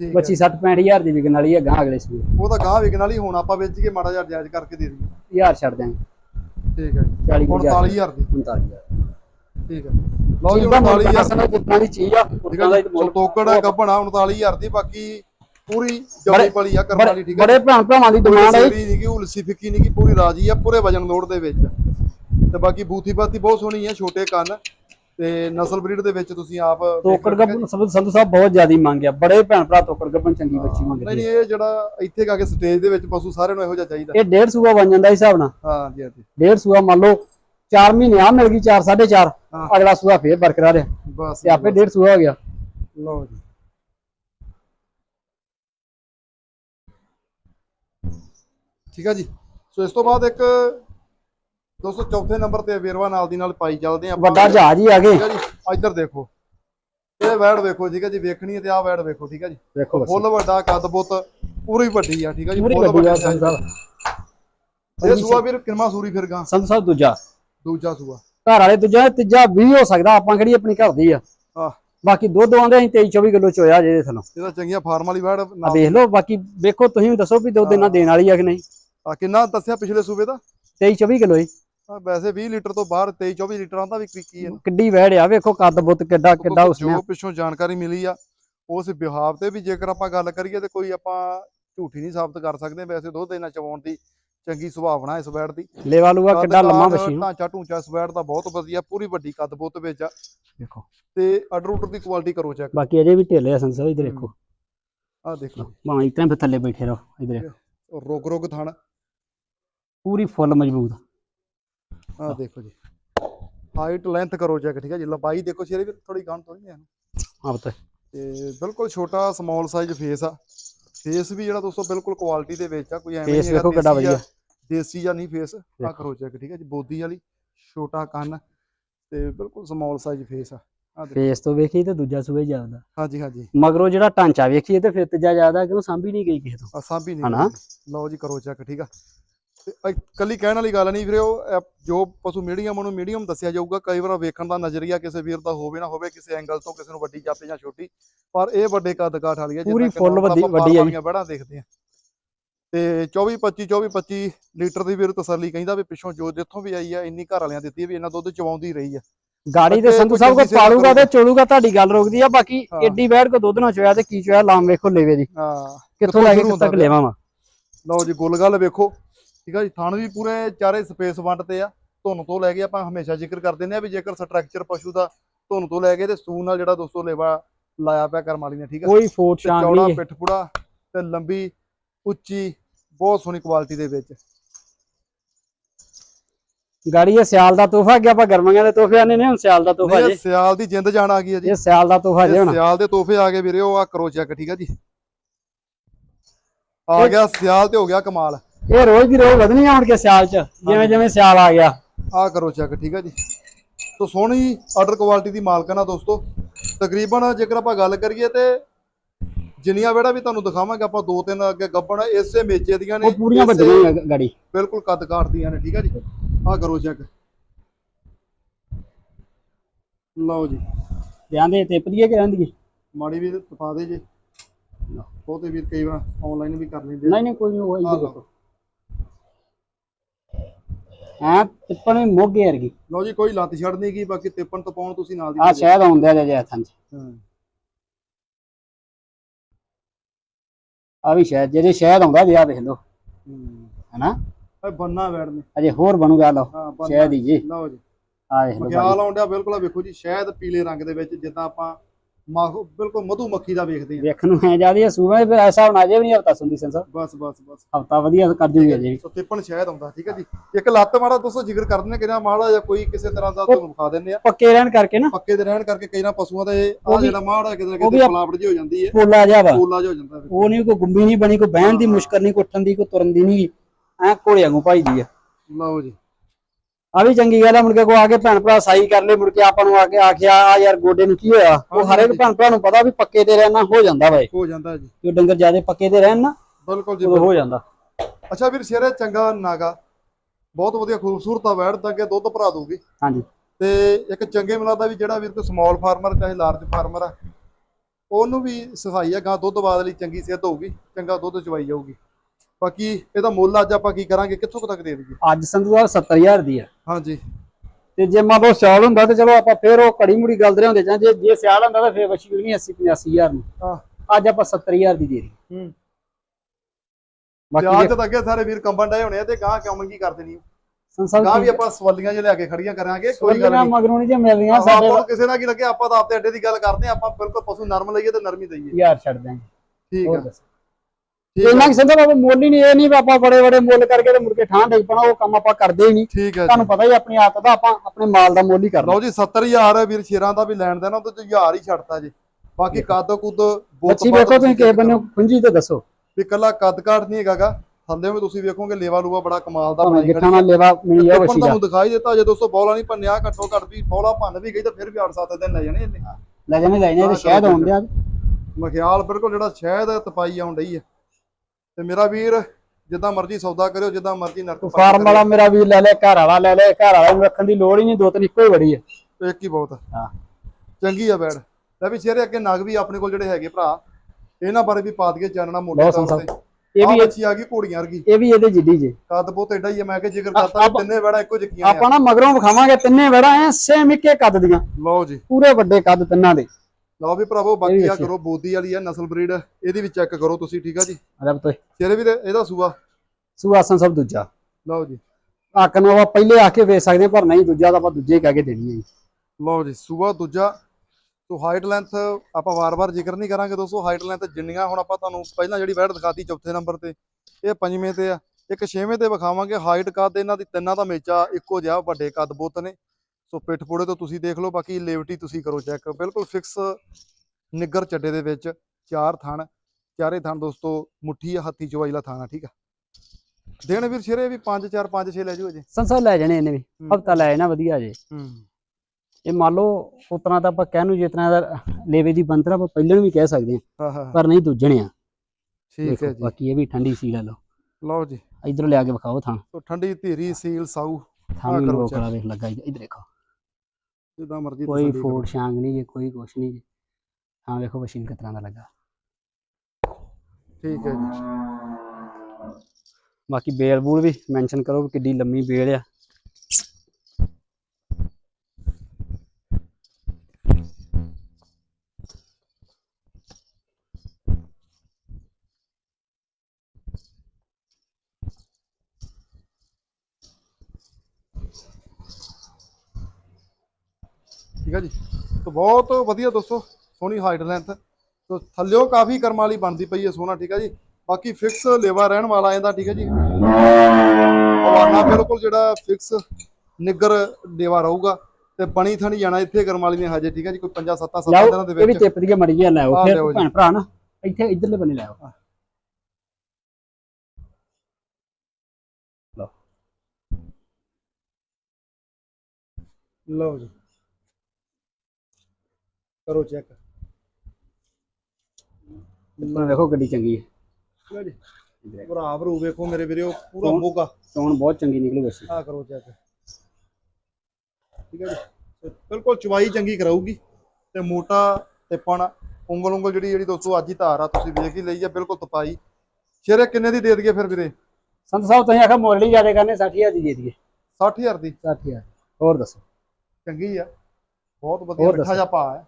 B: ਬੱਚੀ 60 65000 ਦੀ ਵਿਕਣ ਵਾਲੀ ਹੈ ਗਾਂ ਅਗਲੇ ਸਵੇਰ
A: ਉਹ ਤਾਂ ਗਾਹ ਵਿਕਣ ਵਾਲੀ ਹੁਣ ਆਪਾਂ ਵੇਚ ਕੇ ਮਾੜਾ ਜਿਹਾ ਜਾਇਜ਼ ਕਰਕੇ ਦੇ ਦਈਏ।
B: ਹਜ਼ਾਰ ਛੱਡ ਦਿਆਂਗੇ।
A: ਠੀਕ ਹੈ ਜੀ।
B: 40
A: ਹੁਣ 40000 ਦੀ।
B: 49000
A: ਠੀਕ ਹੈ। ਲਓ ਜੀ
B: ਚੀਜ਼ ਦਾ ਮੁੱਲ
A: 49000
B: ਦੱਸਣਾ ਜਿੰਨਾ ਦੀ ਚੀਜ਼ ਆ
A: ਠੀਕ
B: ਉਦਾਂ ਦਾ
A: ਹੈ ਗੱਬਣਾ 39000 ਦੀ ਬਾਕੀ ਪੂਰੀ ਜਮੀ ਪਲੀ ਆ ਕਰਮ ਵਾਲੀ ਠੀਕ ਹੈ।
B: ਬੜੇ ਭੈਣ ਭਰਾਵਾਂ ਦੀ ਡਿਮਾਂਡ ਹੈ।
A: ਨਹੀਂ ਨਹੀਂ ਕਿ ਉਲਸੀ ਫਿੱਕੀ ਨਹੀਂ ਕਿ ਪੂਰੀ ਰਾਜੀ ਆ ਪੂਰੇ ਵਜਨ ਲੋਡ ਦੇ ਵਿੱਚ। ਤੇ ਬਾਕੀ ਬੂਥੀ ਬਾਤੀ ਬਹੁਤ ਸੋਹਣੀ ਆ ਛੋਟੇ ਕੰਨ। ਤੇ ਨਸਲ ਬਰੀਡ ਦੇ ਵਿੱਚ ਤੁਸੀਂ ਆਪ
B: ਤੋਕੜ ਗੱਬਨ ਸੰਧੂ ਸਾਹਿਬ ਬਹੁਤ ਜ਼ਿਆਦੀ ਮੰਗਿਆ ਬੜੇ ਭੈਣ ਭਰਾ ਤੋਕੜ ਗੱਬਨ ਚੰਗੀ ਬੱਚੀ ਮੰਗਦੇ
A: ਨਹੀਂ ਇਹ ਜਿਹੜਾ ਇੱਥੇ ਕਾ ਕੇ ਸਟੇਜ ਦੇ ਵਿੱਚ ਪਸ਼ੂ ਸਾਰਿਆਂ ਨੂੰ ਇਹੋ ਜਿਹਾ ਚਾਹੀਦਾ।
B: ਇਹ ਡੇਢ ਸੂਆ ਬਣ ਜਾਂਦਾ ਹਿਸਾਬ ਨਾਲ।
A: ਹਾਂ ਜੀ ਹਾਂ ਜੀ।
B: ਡੇਢ ਸੂਆ ਮੰਨ ਲਓ 4 ਮਹੀਨੇ ਆ ਮਿਲ ਗਈ 4 4.5
A: ਹਾਂ।
B: ਅਗਲਾ ਸੂਆ ਫੇਰ ਬਰਕਰਾਰ ਹੈ
A: ਬਸ
B: ਤੇ ਆਪੇ ਡੇਢ ਸੂਆ ਹੋ ਗਿਆ।
A: ਲਓ ਜੀ। ਠੀਕ ਆ ਜੀ। ਸੋ ਇਸ ਤੋਂ ਬਾਅਦ ਇੱਕ ਦੋਸਤੋ ਚੌਥੇ ਨੰਬਰ ਤੇ ਵੇਰਵਾ ਨਾਲ ਦੀ ਨਾਲ ਪਾਈ ਚੱਲਦੇ ਆਪਾਂ।
B: ਵੱਡਾ ਜਹਾਜ਼ ਹੀ ਆ ਗਏ
A: ਆ ਇੱਧਰ ਦੇਖੋ। ਇਹ ਵੈੜ ਵੇਖੋ ਠੀਕ ਆ ਜੀ ਵੇਖਣੀ ਹੈ ਤੇ ਆਹ ਵੈੜ ਵੇਖੋ ਠੀਕ ਆ ਜੀ। ਫੁੱਲ ਵੱਡਾ ਕੱਦ ਬੁੱਤ ਪੂਰੀ ਵੱਡੀ ਆ ਠੀਕ ਆ ਜੀ
B: ਪੂਰੀ ਵੱਡੀ ਆ
A: ਵੱਡੀ ਇਹ ਸੂਆ ਵੀਰ ਕਿੰਨਾ ਸੂਰੀ ਫਿਰ ਗਾ?
B: ਸੰਧੂ ਸਾਹਿਬ ਦੂਜਾ।
A: ਦੂਜਾ ਸੂਆ।
B: ਘਰ ਵਾਲੇ ਦੂਜਾ ਤੀਜਾ ਵੀ ਹੋ ਸਕਦਾ ਆਪਾਂ ਕਿਹੜੀ ਆਪਣੀ ਘਰ ਦੀ ਆ।
A: ਆਹ।
B: ਬਾਕੀ ਦੁੱਧ ਆਉਂਦੇ ਅਸੀਂ 23 24 ਕਿਲੋ ਚੋਇਆ ਜਿਹਦੇ ਥਲੋਂ।
A: ਇਹਦਾ ਚੰਗੀਆਂ ਫਾਰਮ ਵਾਲੀ ਵੈੜ
B: ਆ ਵੇਖ ਲਓ ਬਾਕੀ ਵੇਖੋ ਤੁਸੀਂ ਵੀ ਦੱਸੋ ਵੀ ਦੁੱਧ ਇਹਨਾਂ ਦੇਣ ਵਾਲੀ ਆ ਕਿ ਨਹੀਂ।
A: ਆ ਕਿੰਨਾ ਦੱਸਿਆ ਪਿਛਲੇ ਸੂਬੇ ਦਾ?
B: 23 24 ਕਿਲੋ ਹੀ
A: ਆ ਵੈਸੇ 20 ਲੀਟਰ ਤੋਂ ਬਾਹਰ 23 24 ਲੀਟਰਾਂ ਦਾ ਵੀ ਕੀ ਹੈ
B: ਕਿੱਡੀ ਵਹਿੜ ਆ ਵੇਖੋ ਕੱਦ ਬੁੱਤ ਕਿੱਡਾ ਕਿੱਡਾ ਉਸਨੇ
A: ਜੋ ਪਿੱਛੋਂ ਜਾਣਕਾਰੀ ਮਿਲੀ ਆ ਉਸ ਬਿਹਾਵ ਤੇ ਵੀ ਜੇਕਰ ਆਪਾਂ ਗੱਲ ਕਰੀਏ ਤੇ ਕੋਈ ਆਪਾਂ ਝੂਠੀ ਨਹੀਂ ਸਾਬਤ ਕਰ ਸਕਦੇ ਵੈਸੇ ਦੁੱਧ ਇਹਨਾਂ ਚਵਾਉਣ ਦੀ ਚੰਗੀ ਸੁਭਾਵਨਾ ਇਸ ਵੈੜ ਦੀ।
B: ਲੇਵਾ ਲੂਆ ਕਿੱਡਾ ਲੰਮਾ ਵਛੀ ਨੂੰ
A: ਢਾਂਚਾ ਢੂੰਚਾ ਇਸ ਵੈੜ ਦਾ ਬਹੁਤ ਵਧੀਆ ਪੂਰੀ ਵੱਡੀ ਕੱਦ ਬੁੱਤ ਵਿੱਚ ਆ।
B: ਵੇਖੋ।
A: ਤੇ ਆਰਡਰ ਉਡਰ ਦੀ ਕੁਆਲਿਟੀ ਕਰੋ ਚੈੱਕ
B: ਬਾਕੀ ਅਜੇ ਵੀ ਢਿੱਲੇ ਆ ਸੰਸਾ ਇਧਰ ਦੇਖੋ
A: ਆ ਦੇਖੋ।
B: ਭਾਵੇਂ ਇਤਨੇ ਫਿਰ ਥੱਲੇ ਬੈਠੇ ਰਹੋ ਇਧਰ। ਦੇਖੋ
A: ਰੁਕ ਰੁਕ ਥਣ।
B: ਪੂਰੀ ਫੁੱਲ ਮਜ਼ਬੂਤ।
A: ਆ ਦੇਖੋ ਜੀ। ਹਾਈਟ ਲੈਂਥ ਕਰੋ ਚੈੱਕ ਠੀਕ ਹੈ ਜੀ। ਲੰਬਾਈ ਦੇਖੋ ਸ਼ੇਰੇ ਵੀ ਥੋੜੀ ਗਾਂ ਥੋੜੀ ਹੈ।
B: ਆ ਬਤਾ
A: ਤੇ ਬਿਲਕੁਲ ਛੋਟਾ ਸਮਾਲ ਸਾਈਜ਼ ਫੇਸ ਆ। ਫੇਸ ਵੀ ਜਿਹੜਾ ਦੋਸਤੋ ਬਿਲਕੁਲ ਕੁਆਲਿਟੀ ਦੇ ਵਿੱਚ ਆ ਕੋਈ ਐਵੇਂ ਨਹੀਂ
B: ਵੇਖੋ ਕਿੱਡਾ ਵਧੀਆ।
A: ਦੇਸੀ ਜਾਂ ਨਹੀਂ ਫੇਸ ਆ
B: ਦੇਖੋ।
A: ਕਰੋ ਚੈੱਕ ਠੀਕ ਹੈ ਜੀ। ਬੋਦੀ ਵਾਲੀ ਛੋਟਾ ਕੰਨ ਤੇ ਬਿਲਕੁਲ ਸਮਾਲ ਸਾਈਜ਼ ਫੇਸ ਆ। ਦੇਖੋ।
B: ਫੇਸ ਤੋਂ ਵੇਖੀ ਤੇ ਦੂਜਾ ਸੂਏ ਜਾਂਦਾ
A: ਹਾਂਜੀ ਹਾਂਜੀ।
B: ਮਗਰੋਂ ਜਿਹੜਾ ਢਾਂਚਾ ਵੇਖੀਏ ਤੇ ਫਿਰ ਤੀਜਾ ਜ਼ਿਆਦਾ ਕਿਉਂ ਸਾਂਭੀ ਨਹੀਂ ਗਈ ਕਿਸੇ ਤੋਂ।
A: ਵੀ ਨਹੀਂ
B: ਹਨਾ?
A: ਲਓ ਜੀ ਕਰੋ ਚੈੱਕ ਠੀਕ ਆ। ਤੇ ਕੱਲੀ ਕਹਿਣ ਵਾਲੀ ਗੱਲ ਨਹੀਂ ਵੀਰੇ ਉਹ ਜੋ ਪਸ਼ੂ ਮੀਡੀਅਮ ਉਹਨੂੰ ਮੀਡੀਅਮ ਦੱਸਿਆ ਜਾਊਗਾ ਕਈ ਵਾਰ ਵੇਖਣ ਦਾ ਨਜ਼ਰੀਆ ਕਿਸੇ ਵੀਰ ਦਾ ਹੋਵੇ ਨਾ ਹੋਵੇ ਕਿਸੇ ਐਂਗਲ ਤੋਂ ਕਿਸੇ ਨੂੰ ਵੱਡੀ ਜਾਪੇ ਜਾਂ ਛੋਟੀ ਪਰ ਇਹ ਵੱਡੇ ਕੱਦ ਕਾਠ ਵਾਲੀ ਆ
B: ਪੂਰੀ ਫੁੱਲ ਵੱਡੀ- ਵੱਡੀ।
A: ਵਾਲੀਆਂ ਵੜਾਂ ਦੇਖਦੇ ਆ ਤੇ 24 25 24 25 ਲੀਟਰ ਦੀ ਵੀਰ ਤਸੱਲੀ ਕਹਿੰਦਾ ਵੀ ਪਿੱਛੋਂ ਜੋ ਜਿੱਥੋਂ ਵੀ ਆਈ ਆ ਇੰਨੀ ਘਰ ਵਾਲਿਆਂ ਦਿੱਤੀ ਵੀ ਇਹਨਾਂ ਦੁੱਧ ਚਵਾਉਂਦੀ ਰਹੀ ਆ
B: ਗਾੜੀ
A: ਅੱਗੇ
B: ਸੰਧੂ ਸਾਹਿਬ ਕੋ ਪਾਲੂਗਾ ਤੇ। ਚੋਲੂਗਾ ਤੁਹਾਡੀ ਗੱਲ ਰੋਕਦੀ ਆ ਬਾਕੀ
A: ਹਾਂ।
B: ਏਡੀ ਵੈੜ ਕੋ ਦੁੱਧ ਨਾ ਚੋਇਆ ਤੇ ਕੀ ਚੋਇਆ ਲਾਮ ਵੇਖੋ ਲੇਵੇ ਦੀ।
A: ਹਾਂ।
B: ਕਿੱਥੋਂ ਲੈ ਕੇ ਤੱਕ ਲੈਵਾਂ ਵਾ?
A: ਲਓ ਜੀ ਗੁੱਲ ਗੱਲ ਵੇਖੋ। ਠੀਕ ਆ ਜੀ ਥਣ ਵੀ ਪੂਰੇ ਚਾਰੇ ਸਪੇਸ ਵੰਡ ਤੇ ਆ ਧੁੰਨ ਤੋਂ ਲੈ ਕੇ ਆਪਾਂ ਹਮੇਸ਼ਾ ਜ਼ਿਕਰ ਕਰਦੇ ਨੇ ਆ ਵੀ ਜੇਕਰ ਸਟਰਕਚਰ ਪਸ਼ੂ ਦਾ ਧੁੰਨ ਤੋਂ ਲੈ ਕੇ ਤੇ ਸੂਨ ਨਾਲ ਜਿਹੜਾ ਦੋਸਤੋ ਲੇਵਾ ਲਾਇਆ ਪਿਆ ਕਰਮ ਵਾਲੀ ਨੇ ਠੀਕ ਆ?
B: ਕੋਈ ਫੋਟ ਸ਼ਾਨ
A: ਚੌੜਾ
B: ਨਹੀਂ
A: ਪਿੱਠ ਪੁੜਾ ਤੇ ਲੰਬੀ ਉੱਚੀ ਬਹੁਤ ਸੋਹਣੀ ਕੁਆਲਿਟੀ ਦੇ ਵਿੱਚ।
B: ਗਾੜੀ ਇਹ ਸਿਆਲ ਦਾ ਤੋਹਫਾ ਗਿਆ ਆਪਾਂ ਗਰਮੀਆਂ ਦੇ ਤੋਹਫੇ ਆਨੇ ਨੇ ਹੁਣ ਸਿਆਲ ਦਾ ਤੋਹਫਾ
A: ਨਹੀਂ,
B: ਜੇ।
A: ਇਹ ਸਿਆਲ ਦੀ ਜਿੰਦ ਜਾਨ ਆ ਗਈ ਆ ਜੀ।
B: ਇਹ ਸਿਆਲ ਦਾ ਤੋਹਫਾ ਜੇ ਹੁਣ।
A: ਸਿਆਲ ਦੇ ਤੋਹਫੇ ਆ ਗਏ ਵੀਰੇ ਉਹ ਆ ਕਰੋ ਚੈੱਕ ਠੀਕ ਆ ਜੀ। ਆ ਗਿਆ ਸਿਆਲ ਤੇ ਹੋ ਗਿਆ ਕਮਾਲ।
B: ਇਹ ਰੋਜ਼ ਦੀ ਰੋਜ਼ ਵਧਣੀ ਆ ਹੁਣ ਕੇ ਸਿਆਲ ਚ ਜਿਵੇਂ ਜਿਵੇਂ ਸਿਆਲ ਆ ਗਿਆ।
A: ਆ ਕਰੋ ਚੈੱਕ ਠੀਕ ਆ ਜੀ। ਤੋ ਸੋਹਣੀ ਆਰਡਰ ਕੁਆਲਿਟੀ ਦੀ ਮਾਲਕਨ ਆ ਦੋਸਤੋ। ਤਕਰੀਬਨ ਜੇਕਰ ਆਪਾਂ ਗੱਲ ਕਰੀਏ ਤੇ ਜਿੰਨੀਆਂ ਵੇੜਾ ਵੀ ਤੁਹਾਨੂੰ ਦਿਖਾਵਾਂਗੇ ਆਪਾਂ ਦੋ ਤਿੰਨ ਅੱਗੇ ਗੱਬਣ ਇਸੇ ਮੇਚੇ ਦੀਆਂ ਨੇ
B: ਉਹ ਪੂਰੀਆਂ ਵੱਡੀਆਂ ਗਾੜੀ।
A: ਬਿਲਕੁਲ ਕੱਦ ਕਾਟਦੀਆਂ ਨੇ ਠੀਕ ਆ ਜੀ। ਆ ਕਰੋ ਚੈੱਕ ਲਓ ਜੀ।
B: ਜਾਂਦੇ ਟਿੱਪਦੀਏ ਕਿ ਰਹਿੰਦੀ
A: ਮਾੜੀ ਵੀ ਤਪਾ ਦੇ ਜੇ। ਬਹੁਤੇ ਵੀਰ ਕਈ ਵਾਰ ਆਨਲਾਈਨ ਵੀ ਕਰ ਲੈਂਦੇ।
B: ਨਹੀਂ ਨਹੀਂ ਕੋਈ ਨਹੀਂ ਉਹ। ਦੇਖੋ। ਹਾਂ? ਟਿੱਪਣ ਵੀ ਮੋਗੇ ਵਰਗੀ।
A: ਲਓ ਜੀ ਕੋਈ ਲੱਤ ਛੱਡ ਨਹੀਂ ਗਈ ਬਾਕੀ ਤਿੱਪਣ ਤੋਂ ਪਾਉਣ ਤੁਸੀਂ ਨਾਲ ਦੀ
B: ਆ ਸ਼ਾਇਦ ਆਉਂਦੇ ਜੇ ਹੱਥਾਂ 'ਚ।
A: ਹਾਂ।
B: ਆ ਵੀ ਸ਼ਾਇਦ ਜਿਹੜੇ ਸ਼ਾਇਦ ਆਉਂਦਾ ਜੇ ਆ ਵੇਖ ਲਓ।
A: ਹੂੰ।
B: ਹਨਾ?
A: ਇਹ ਬੰਨਾ ਵੈੜ ਨੇ
B: ਅਜੇ ਹੋਰ ਬਣੂਗਾ ਲਓ। ਸ਼ਾਇਦ ਹੀ ਜੀ।
A: ਲਓ ਜੀ।
B: ਆ ਵੇਖ ਲਓ
A: ਮਖਿਆਲ ਆਉਂਦਿਆ ਬਿਲਕੁਲ ਆ ਵੇਖੋ ਜੀ ਸ਼ਾਇਦ ਪੀਲੇ ਰੰਗ ਦੇ ਵਿੱਚ ਜਿੱਦਾਂ ਆਪਾਂ ਬਿਲਕੁਲ ਮਧੂ ਮੱਖੀ ਦਾ ਵੇਖਦੇ ਆ।
B: ਵੇਖਣ ਨੂੰ ਐ ਜਿਆਦੀ ਆ ਸੂਬੇ ਫਿਰ ਐਸਾ ਹੋਣਾ ਜੇ ਵੀ ਨਹੀਂ ਹਫਤਾ ਸੁੰਦੀ ਸੰਸਾ
A: ਬਸ ਬਸ ਬਸ।
B: ਹਫਤਾ ਵਧੀਆ ਕਰ ਜੂਗੀ ਅਜੇ ਵੀ।
A: ਸੋ ਤਿੱਪਣ ਸ਼ਾਇਦ ਆਉਂਦਾ ਠੀਕ ਹੈ ਜੀ। ਇੱਕ ਲੱਤ ਮਾੜਾ ਦੋਸਤੋ ਜ਼ਿਕਰ ਕਰ ਦਿੰਦੇ ਕਿਹਨਾਂ ਮਾੜਾ ਜਾਂ ਕੋਈ ਕਿਸੇ ਤਰ੍ਹਾਂ ਦਾ ਤੁਹਾਨੂੰ ਵਿਖਾ ਦਿੰਦੇ ਆ
B: ਪੱਕੇ ਰਹਿਣ ਕਰਕੇ ਨਾ।
A: ਪੱਕੇ ਦੇ ਰਹਿਣ ਕਰਕੇ ਕਈ ਨਾ ਪਸ਼ੂਆਂ ਦਾ ਇਹ ਆ ਜਿਹੜਾ ਮਾੜਾ ਕਿਤੇ ਨਾ ਕਿਤੇ ਫਲਾਵਟ ਜਿਹੀ ਹੋ ਜਾਂਦੀ ਹੈ।
B: ਪੋਲਾ ਜਿਹਾ ਵਾ।
A: ਪੋਲਾ ਜਿਹਾ ਹੋ ਜਾਂਦਾ ਹੈ।
B: ਉਹ ਨਹੀਂ ਕੋਈ ਗੁੰਬੀ ਨਹੀਂ ਬਣੀ ਕੋਈ ਬਹਿਣ ਦੀ ਮੁਸ਼ਕਲ ਨਹੀਂ ਕੋਈ ਉੱਠਣ ਦੀ ਕੋਈ ਤੁਰਨ ਦੀ ਨਹੀਂ। ਐ ਘੋੜੇ ਵਾਂਗੂ ਭਜਦੀ ਆ।
A: ਲਓ ਜੀ।
B: ਆ ਵੀ ਚੰਗੀ ਗੱਲ ਆ ਮੁੜ ਕੇ ਕੋ ਆ ਕੇ ਭੈਣ ਭਰਾ ਸਾਈ ਕਰ ਲੈ ਮੁੜ ਕੇ ਆਪਾਂ ਨੂੰ ਆ ਕੇ ਆਖਿਆ ਆ ਯਾਰ ਗੋਡੇ ਨੂੰ ਕੀ ਹੋਇਆ? ਉਹ ਹਰੇਕ। ਭੈਣ ਭਰਾ ਨੂੰ ਪਤਾ ਵੀ ਪੱਕੇ ਤੇ ਰਹਿਣਾ ਹੋ ਜਾਂਦਾ ਵਾ ਇਹ।
A: ਹੋ ਜਾਂਦਾ ਜੀ।
B: ਜੋ ਡੰਗਰ ਜਿਆਦੇ ਪੱਕੇ ਤੇ ਰਹਿਣ ਨਾ
A: ਬਿਲਕੁਲ ਜੀ
B: ਹੋ ਜਾਂਦਾ।
A: ਅੱਛਾ ਵੀਰ ਸ਼ੇਰੇ ਚੰਗਾ ਨਾਗਾ। ਬਹੁਤ ਵਧੀਆ ਖੂਬਸੂਰਤ ਆ ਵੈੜ ਤਾਂ ਕਿ ਦੁੱਧ ਭਰਾ ਦੂਗੀ
B: ਹਾਂਜੀ।
A: ਤੇ ਇੱਕ ਚੰਗੇ ਮਿਲਦਾ ਵੀ ਜਿਹੜਾ ਵੀਰ ਕੋਈ ਸਮਾਲ ਫਾਰਮਰ ਚਾਹੇ ਲਾਰਜ ਫਾਰਮਰ ਆ ਉਹਨੂੰ ਵੀ ਸਹਾਈ ਆ ਗਾਂ ਦੁੱਧ ਬਾਦ ਲਈ ਚੰਗੀ ਸਿਹਤ ਹੋਊਗੀ ਚੰਗਾ ਦੁੱਧ ਚਵਾਈ ਜਾਊਗੀ। ਬਾਕੀ ਇਹਦਾ ਮੁੱਲ ਅੱਜ ਆਪਾਂ ਕੀ ਕਰਾਂਗੇ ਕਿੱਥੋਂ ਕੁ ਤੱਕ ਦੇ ਦਈਏ?
B: ਅੱਜ ਸੰਧੂ ਸਾਹਿਬ 70000 ਦੀ ਆ।
A: ਹਾਂਜੀ।
B: ਤੇ ਜੇ ਮੰਨ ਲਓ ਸਿਆਲ ਹੁੰਦਾ ਤੇ ਚਲੋ ਆਪਾਂ ਫੇਰ ਉਹ ਘੜੀ ਮੁੜੀ ਗੱਲ ਹੁੰਦੇ ਜਾਂ ਜੇ ਜੇ ਸਿਆਲ ਹੁੰਦਾ ਤਾਂ ਫੇਰ ਵਸ਼ੀ ਨਹੀਂ 80 85000 ਨੂੰ।
A: ਹਾਂ।
B: ਅੱਜ ਆਪਾਂ 70000 ਦੀ ਦੇ ਦੀ
A: ਹੂੰ।
B: ਬਾਕੀ
A: ਵਿਆਜ ਤਾਂ ਅੱਗੇ ਸਾਰੇ ਵੀਰ ਕੰਬਣ ਡਏ ਹੋਣੇ ਆ ਤੇ ਗਾਂ ਕਿਉਂ ਮੰਗੀ ਕਰਦੇ ਨਹੀਂ ਗਾਂ ਵੀ ਆਪਾਂ ਸਵਾਲੀਆਂ ਜਿਹਾ ਲਿਆ ਕੇ ਖੜੀਆਂ ਕਰਾਂਗੇ ਕੋਈ ਗੱਲ ਨਹੀਂ।
B: ਮਗਰੋਂ ਨਹੀਂ ਜੇ ਮਿਲਦੀਆਂ
A: ਆਪਾਂ
B: ਸਾਡੇ
A: ਨੂੰ ਕਿਸੇ ਨਾਲ ਕੀ ਲੱਗੇ ਆਪਾਂ ਤਾਂ ਆਪਦੇ ਅੱਡੇ ਦੀ ਗੱਲ ਕਰਦੇ ਆਪਾਂ ਬਿਲਕੁਲ ਪਸ਼ੂ ਨਰਮ ਲਈਏ ਤੇ ਨਰਮੀ ਦਈਏ।
B: ਯਾਰ ਛੱਡ ਦਾਂਗੇ
A: ਠੀਕ ਆ।
B: ਇੰਨਾ ਕਿ ਸੰਧੂ ਬਾਬਾ ਮੁੱਲ ਹੀ ਨਹੀਂ ਇਹ ਨਹੀਂ ਆਪਾਂ ਬੜੇ ਬੜੇ ਮੁੱਲ ਕਰਕੇ ਤੇ ਮੁੜ ਕੇ ਠਾਂ ਡਿੱਗ ਪਣਾ ਉਹ ਕੰਮ ਆਪਾਂ ਕਰਦੇ ਹੀ ਨਹੀਂ।
A: ਠੀਕ ਹੈ ਜੀ।
B: ਤੁਹਾਨੂੰ ਪਤਾ ਹੀ ਆਪਣੀ ਆਦਤ ਦਾ ਆਪਾਂ ਆਪਣੇ ਮਾਲ ਦਾ ਮੁੱਲ ਹੀ ਕਰਨਾ
A: ਲਓ ਜੀ 70000 ਹੈ ਵੀਰ ਸ਼ੇਰਾਂ ਦਾ ਵੀ ਲੈਣ ਦੇਣਾ ਉਹਦੇ ਚ 1000 ਹੀ ਛੱਡਤਾ ਜੀ। ਬਾਕੀ ਕੱਦ ਕੁੱਦ
B: ਬੱਚੀ ਵੇਖੋ ਤੁਸੀਂ ਕਿਸੇ ਬੰਨੇ ਖੁੰਜੀ ਤੇ ਦੱਸੋ।
A: ਵੀ ਕੱਲਾ ਕੱਦ ਕਾਠ ਨਹੀਂ ਹੈਗਾਗਾ ਥੱਲੇ ਵੀ ਤੁਸੀਂ ਵੇਖੋਗੇ ਲੇਵਾ ਲੂਵਾ ਬੜਾ ਕਮਾਲ ਦਾ ਬਣਾਈ
B: ਗਿੱਠਾਂ ਨਾਲ ਲੇਵਾ ਮਿਲੀ ਆ ਵਸ਼ੀ
A: ਤੁਹਾਨੂੰ ਦਿਖਾਈ ਦਿੱਤਾ ਜੇ ਦੋਸਤੋ ਬੌਲਾ ਨਹੀਂ ਭੰਨਿਆ ਘੱਟੋ ਘੱਟ ਵੀ ਬੌਲਾ ਭੰਨ ਵੀ ਗਈ ਤਾਂ ਫਿਰ ਵੀ 8-7 ਦਿਨ ਲੈ ਜਾਣੇ। ਇਹਨੇ
B: ਲੈ ਜਾਣੇ ਲੈ ਜਾਣੇ ਤੇ ਸ਼ਾਇਦ ਆਉਣ ਦਿਆ
A: ਮਖਿਆਲ ਬਿਲਕੁਲ ਜਿਹੜਾ ਸ਼ਹਿਦ ਤਪਾਈ ਆਉਣ ਡਈ ਤੇ ਮੇਰਾ ਵੀਰ ਜਿੱਦਾਂ ਮਰਜ਼ੀ ਸੌਦਾ ਕਰਿਓ ਜਿੱਦਾਂ ਮਰਜ਼ੀ ਨਰਕ
B: ਫਾਰਮ ਵਾਲਾ ਮੇਰਾ ਵੀਰ ਲੈ ਲੈ ਘਰ ਵਾਲਾ ਲੈ ਲੈ ਘਰ ਵਾਲੇ ਨੂੰ ਰੱਖਣ ਦੀ ਲੋੜ ਹੀ ਨਹੀਂ ਦੋ ਤਿੰਨ ਇੱਕੋ ਹੀ ਬੜੀ ਹੈ।
A: ਇੱਕ ਹੀ ਬਹੁਤ।
B: ਹਾਂ।
A: ਚੰਗੀ ਆ ਬੈੜ। ਲੈ ਵੀ ਸ਼ੇਰੇ ਅੱਗੇ ਨਗ ਵੀ ਆਪਣੇ ਕੋਲ ਜਿਹੜੇ ਹੈਗੇ ਭਰਾ ਇਹਨਾਂ ਬਾਰੇ ਵੀ ਪਾ ਦਈਏ ਚਾਨਣਾ ਮੋਟੇ ਤੌਰ। ਤੇ।
B: ਇਹ ਵੀ
A: ਬੱਚੀ ਆ ਗਈ ਘੋੜੀਆਂ ਵਰਗੀ।
B: ਇਹ ਵੀ ਇਹਦੇ ਜਿੱਡੀ ਜੇ।
A: ਕੱਦ ਬਹੁਤ ਐਡਾ ਹੀ ਆ ਮੈਂ ਕਿ ਜ਼ਿਕਰ
B: ਆ-
A: ਕਰਤਾ ਤਿੰਨੇ ਵੜਾ ਇੱਕੋ ਜਿਹੀਆਂ
B: ਆਪਾਂ ਨਾ ਮਗਰੋਂ ਵਿਖਾਵਾਂਗੇ ਤਿੰਨੇ ਵੜਾ ਐ ਸੇਮ ਇੱਕੇ ਕੱਦ ਦੀਆਂ।
A: ਲਓ ਜੀ।
B: ਪੂਰੇ ਵੱਡੇ ਕੱਦ ਤਿੰਨਾਂ ਦੇ।
A: ਲਓ ਵੀ ਭਰਾਵੋ ਬਾਕੀ
B: ਵੀ
A: ਆ। ਕਰੋ ਬੋਦੀ ਵਾਲੀ ਆ ਨਸਲ ਬਰੀਡ ਇਹਦੀ ਵੀ ਚੈੱਕ ਕਰੋ ਤੁਸੀਂ ਠੀਕ ਆ ਜੀ?
B: ਰੱਬ ਤੋਂ
A: ਸ਼ੇਰੇ ਵੀਰ ਇਹਦਾ ਸੂਆ?
B: ਸੁਆਸਨ ਸਭ ਦੂਜਾ।
A: ਲਓ ਜੀ।
B: ਆਕ ਨੂੰ ਆਪਾਂ ਪਹਿਲੇ ਆ ਕੇ ਵੇਚ ਸਕਦੇ ਪਰ ਨਹੀਂ ਦੂਜਾ ਤਾਂ ਆਪਾਂ ਦੂਜੇ ਕਹਿ ਕੇ ਦੇਣੀ ਹੈ ਜੀ।
A: ਲਓ ਜੀ ਸੂਆ ਦੂਜਾ। ਸੋ ਹਾਈਟ ਲੈਂਥ ਆਪਾਂ ਵਾਰ-ਵਾਰ ਜ਼ਿਕਰ ਨਹੀਂ ਕਰਾਂਗੇ ਦੋਸਤੋ ਹਾਈਟ ਲੈਂਥ ਜਿੰਨੀਆਂ ਹੁਣ ਆਪਾਂ ਤੁਹਾਨੂੰ ਪਹਿਲਾਂ ਜਿਹੜੀ ਵੈਟ ਦਿਖਾਤੀ ਚੌਥੇ ਨੰਬਰ ਤੇ ਇਹ ਪੰਜਵੇਂ ਤੇ ਆ। ਇੱਕ ਛੇਵੇਂ ਤੇ ਵਿਖਾਵਾਂਗੇ ਹਾਈਟ ਕੱਦ ਇਹਨਾਂ ਦੀ ਤਿੰਨਾਂ ਦਾ ਮੇਚਾ ਇੱਕੋ ਜਿਹਾ ਵੱਡੇ ਕੱਦ ਬੁੱਤ ਨੇ। ਸੋ ਪਿੱਠ ਪੋੜੇ ਤੋਂ ਤੁਸੀਂ ਦੇਖ ਲਓ ਬਾਕੀ ਲੇਵਟੀ ਤੁਸੀਂ ਕਰੋ ਚੈੱਕ ਬਿਲਕੁਲ ਫਿਕਸ ਨਿੱਗਰ ਚੱਡੇ ਦੇ ਵਿੱਚ ਚਾਰ ਥਣ। ਚਾਰੇ ਥਣ ਦੋਸਤੋ ਮੁੱਠੀ ਆ ਹੱਥੀ ਚਵਾਈ ਵਾਲਾ ਥਾਣਾ ਠੀਕ ਆ? ਦੇਣ ਵੀਰ ਸ਼ੇਰੇ ਵੀ 5 4 5 6 ਲੈ ਜਾਓ ਜੀ
B: ਸੰਸਾਰ ਲੈ ਜਾਣੇ ਇਹਨੇ ਵੀ। ਹਫਤਾ ਲੈ ਜਾਣਾ ਵਧੀਆ ਜੇ। ਇਹ ਮੰਨ ਲਓ ਉਤਨਾ ਤਾਂ ਆਪਾਂ ਕਹਿ ਨੂੰ ਜਿਤਨਾ ਦਾ ਲੇਵੇ ਦੀ ਬੰਤਰਾ ਆਪਾਂ ਪਹਿਲਾਂ ਵੀ ਕਹਿ ਸਕਦੇ ਹਾਂ। ਪਰ ਨਹੀਂ ਦੂਜਣੇ ਆ।
A: ਠੀਕ
B: ਦੇਖੋ,
A: ਹੈ ਜੀ।
B: ਬਾਕੀ ਇਹ ਵੀ ਠੰਡੀ ਸੀ ਲੈ ਲਓ।
A: ਲਓ ਜੀ।
B: ਇਧਰੋਂ ਲਿਆ ਕੇ ਵਿਖਾਓ ਥਾਂ
A: ਸੋ ਠੰਡੀ ਧੀਰੀ ਸੀਲ ਸਾਊ।
B: ਥਾਂ
A: ਕਰੋ
B: ਲੋਕੜਾ ਵੇਖ ਲੱਗਾ ਇਧਰ ਦੇਖੋ।
A: ਜਿੱਦਾਂ ਮਰਜ਼ੀ
B: ਕੋਈ
A: ਤਸੱਲੀ ਕਰੋ।
B: ਫੋੜ ਛਾਂਗ ਨਹੀਂ ਜੇ ਕੋਈ ਕੁਛ ਨਹੀਂ ਜੀ। ਥਾਂ ਵੇਖੋ ਮਸ਼ੀਨ ਕਿਸ ਤਰ੍ਹਾਂ ਦਾ ਲੱਗਾ।
A: ਠੀਕ ਹੈ ਜੀ।
B: ਬਾਕੀ ਬੇਲ ਬੂਲ ਵੀ ਮੈਂਸ਼ਨ ਕਰੋ ਵੀ ਕਿੱਡੀ ਲੰਮੀ ਬੇਲ ਆ।
A: ਠੀਕ ਹੈ ਜੀ? ਤਾਂ ਬਹੁਤ ਵਧੀਆ ਦੋਸਤੋ ਸੋਹਣੀ ਹਾਈਟ ਲੈਂਥ ਤੋ ਥੱਲਿਓ ਕਾਫੀ ਕਰਮਾਂ ਵਾਲੀ ਬਣਦੀ ਪਈ ਹੈ ਸੋਹਣਾ ਠੀਕ ਹੈ ਜੀ? ਬਾਕੀ ਫਿਕਸ ਲੇਵਾ ਰਹਿਣ ਵਾਲਾ ਇਹਦਾ ਠੀਕ ਹੈ ਜੀ? ਹਵਾਨਾ ਬਿਲਕੁਲ ਜਿਹੜਾ ਫਿਕਸ ਨਿੱਗਰ ਲੇਵਾ ਰਹੂਗਾ ਤੇ ਬਣੀ ਥਣੀ ਜਾਣਾ ਇੱਥੇ ਕਰਮਾਂ ਵਾਲੀ ਨੇ ਹਜੇ ਠੀਕ ਹੈ ਜੀ? ਕੋਈ 5 7 7
B: ਲਿਆਓ
A: ਦਿਨਾਂ ਦੇ
B: ਇਹ ਵੀ
A: ਵਿੱਚ।
B: ਟਿਪ ਦੀ ਮੜੀ ਲੈਓ
A: ਆਹ
B: ਫਿਰ
A: ਜੀ।
B: ਭੈਣ ਭਰਾ ਨਾ ਇੱਥੇ ਇਧਰਲੇ ਬੰਨੇ ਲੈਓ।
A: ਲਓ ਜੀ। ਕਰੋ ਚੈੱਕ
B: ਹੁਣ ਵੇਖੋ ਗੱਡੀ ਚੰਗੀ ਹੈ।
A: ਭਰਾ ਭਰੂ ਵੇਖੋ ਮੇਰੇ ਵੀਰੋ ਪੂਰਾ ਮੋਗਾ।
B: ਸੌਣ ਬਹੁਤ ਚੰਗੀ ਨਿਕਲੀ ਵੈਸੇ।
A: ਆ ਕਰੋ ਚੈੱਕ ਠੀਕ ਹੈ ਜੀ। ਤੇ ਬਿਲਕੁਲ ਚਵਾਈ ਚੰਗੀ ਕਰਾਊਗੀ। ਤੇ ਮੋਟਾ ਤੇ ਪਣ ਉਂਗਲ ਉਂਗਲ ਜਿਹੜੀ ਜਿਹੜੀ ਦੋਸਤੋ ਅੱਜ ਹੀ ਧਾਰ ਆ ਤੁਸੀਂ ਵੇਖ ਹੀ ਲਈ ਆ ਬਿਲਕੁਲ ਤਪਾਈ। ਸ਼ੇਰੇ ਕਿੰਨੇ ਦੀ ਦੇ ਦਈਏ ਫਿਰ ਵੀਰੇ?
B: ਸੰਤ ਸਾਹਿਬ ਤੁਸੀਂ ਆਖਿਆ ਮੁੱਲ ਹੀ ਜ਼ਿਆਦਾ ਕਰਨੇ 60000 ਦੀ ਦੇ ਦਈਏ।
A: 60000 ਦੀ?
B: 60000 ਹੋਰ ਦੱਸੋ।
A: ਚੰਗੀ ਆ। ਬਹੁਤ ਵਧੀਆ
B: ਹੋਰ
A: ਮਿੱਠਾ
B: ਦੱਸੋ।
A: ਜਿਹਾ ਪਾ ਹੈ।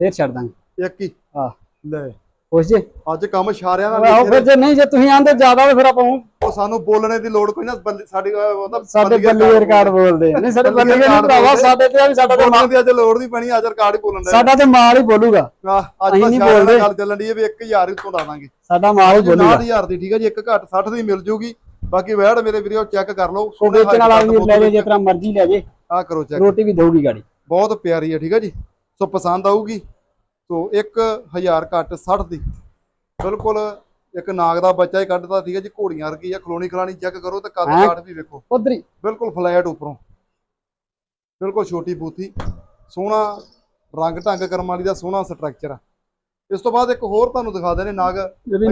B: ਫੇਰ ਛੱਡ ਦਾਂਗੇ।
A: ਇੱਕ ਹੀ?
B: ਆਹ
A: ਲੈ।
B: ਖੁਸ਼ ਜੇ?
A: ਅੱਜ ਕੰਮ ਇਸ਼ਾਰਿਆਂ ਨਾਲ
B: ਆਹੋ ਫਿਰ ਜੇ ਨਹੀਂ ਜੇ ਤੁਸੀਂ ਆਂਦੇ ਜ਼ਿਆਦਾ ਤੇ ਫਿਰ ਆਪਾਂ ਉਹ
A: ਉਹ ਸਾਨੂੰ ਬੋਲਣੇ ਦੀ ਲੋੜ ਕੋਈ ਨਾ ਬੰਦੇ- ਸਾਡੀ ਉਹਦਾ
B: ਸਾਡੇ ਬੱਲੀ ਰਿਕਾਰਡ ਬੋਲਦੇ। ਆ। ਨਹੀਂ ਸਾਡੇ
A: ਬੱਲੀ
B: ਬੱਲੀ ਨਹੀਂ
A: ਰਿਕਾਰਡ
B: ਭਰਾਵਾ। ਸਾਡੇ ਤੇ ਆ ਵੀ ਸਾਡਾ ਤੇ
A: ਬੋਲਣ ਦੀ ਅੱਜ ਲੋੜ ਨਹੀਂ ਪੈਣੀ ਅੱਜ ਰਿਕਾਰਡ ਹੀ ਬੋਲਣ ਦਾ।
B: ਸਾਡਾ ਤੇ ਮਾਲ ਹੀ ਬੋਲੂਗਾ।
A: ਅੱਜ
B: ਅਸੀਂ
A: ਤਾਂ
B: ਨਹੀਂ
A: ਇਸ਼ਾਰਿਆਂ ਨਾਲ
B: ਬੋਲਦੇ।
A: ਗੱਲ ਚੱਲਣ ਦੀ ਹੈ ਵੀ 1000 ਹੀ ਤੋਂ ਲਾ ਦਾਂਗੇ।
B: ਸਾਡਾ ਮਾਲ ਹੀ ਬੋਲੂਗਾ।
A: 90000 ਦੀ ਠੀਕ ਹੈ ਜੀ ਇੱਕ ਘੱਟ 60 ਦੀ ਮਿਲ ਜੂਗੀ। ਬਾਕੀ ਵੈੜ ਮੇਰੇ ਵੀਰੋ ਚੈੱਕ ਕਰ ਲਓ।
B: ਉਹ ਵੇਚਣ ਵਾਲਾ ਵੀ ਲੈ ਜੇ ਜਿਸ ਤਰ੍ਹਾਂ ਮਰਜ਼ੀ ਲੈ ਜੇ
A: ਆ ਕਰੋ ਚੈੱਕ
B: ਰੋਟੀ ਵੀ ਦਊਗੀ ਗਾੜੀ।
A: ਬਹੁਤ ਪਿਆਰੀ ਹੈ ਠੀਕ ਹੈ ਜੀ। ਸੋ ਪਸੰਦ ਆਊਗੀ। ਸੋ 1000 ਘੱਟ 60 ਦੀ। ਬਿਲਕੁਲ ਇੱਕ ਨਾਗ ਦਾ ਬੱਚਾ ਹੀ ਕੱਢਦਾ ਠੀਕ ਹੈ ਜੀ ਘੋੜੀਆਂ ਵਰਗੀ ਆ ਖਲੋਣੀ ਖਲਾਣੀ ਚੈੱਕ ਕਰੋ ਤੇ ਕੱਦ? ਕਾਠ ਵੀ ਵੇਖੋ।
B: ਉਧਰ ਹੀ।
A: ਬਿਲਕੁਲ ਫਲੈਟ ਉੱਪਰੋਂ। ਬਿਲਕੁਲ ਛੋਟੀ ਬੂਥੀ। ਸੋਹਣਾ ਰੰਗ ਢੰਗ ਕਰਮ ਵਾਲੀ ਦਾ ਸੋਹਣਾ ਸਟਰਕਚਰ ਆ। ਇਸ ਤੋਂ ਬਾਅਦ ਇੱਕ ਹੋਰ ਤੁਹਾਨੂੰ ਦਿਖਾ ਦਿੰਦੇ ਨਾਗ।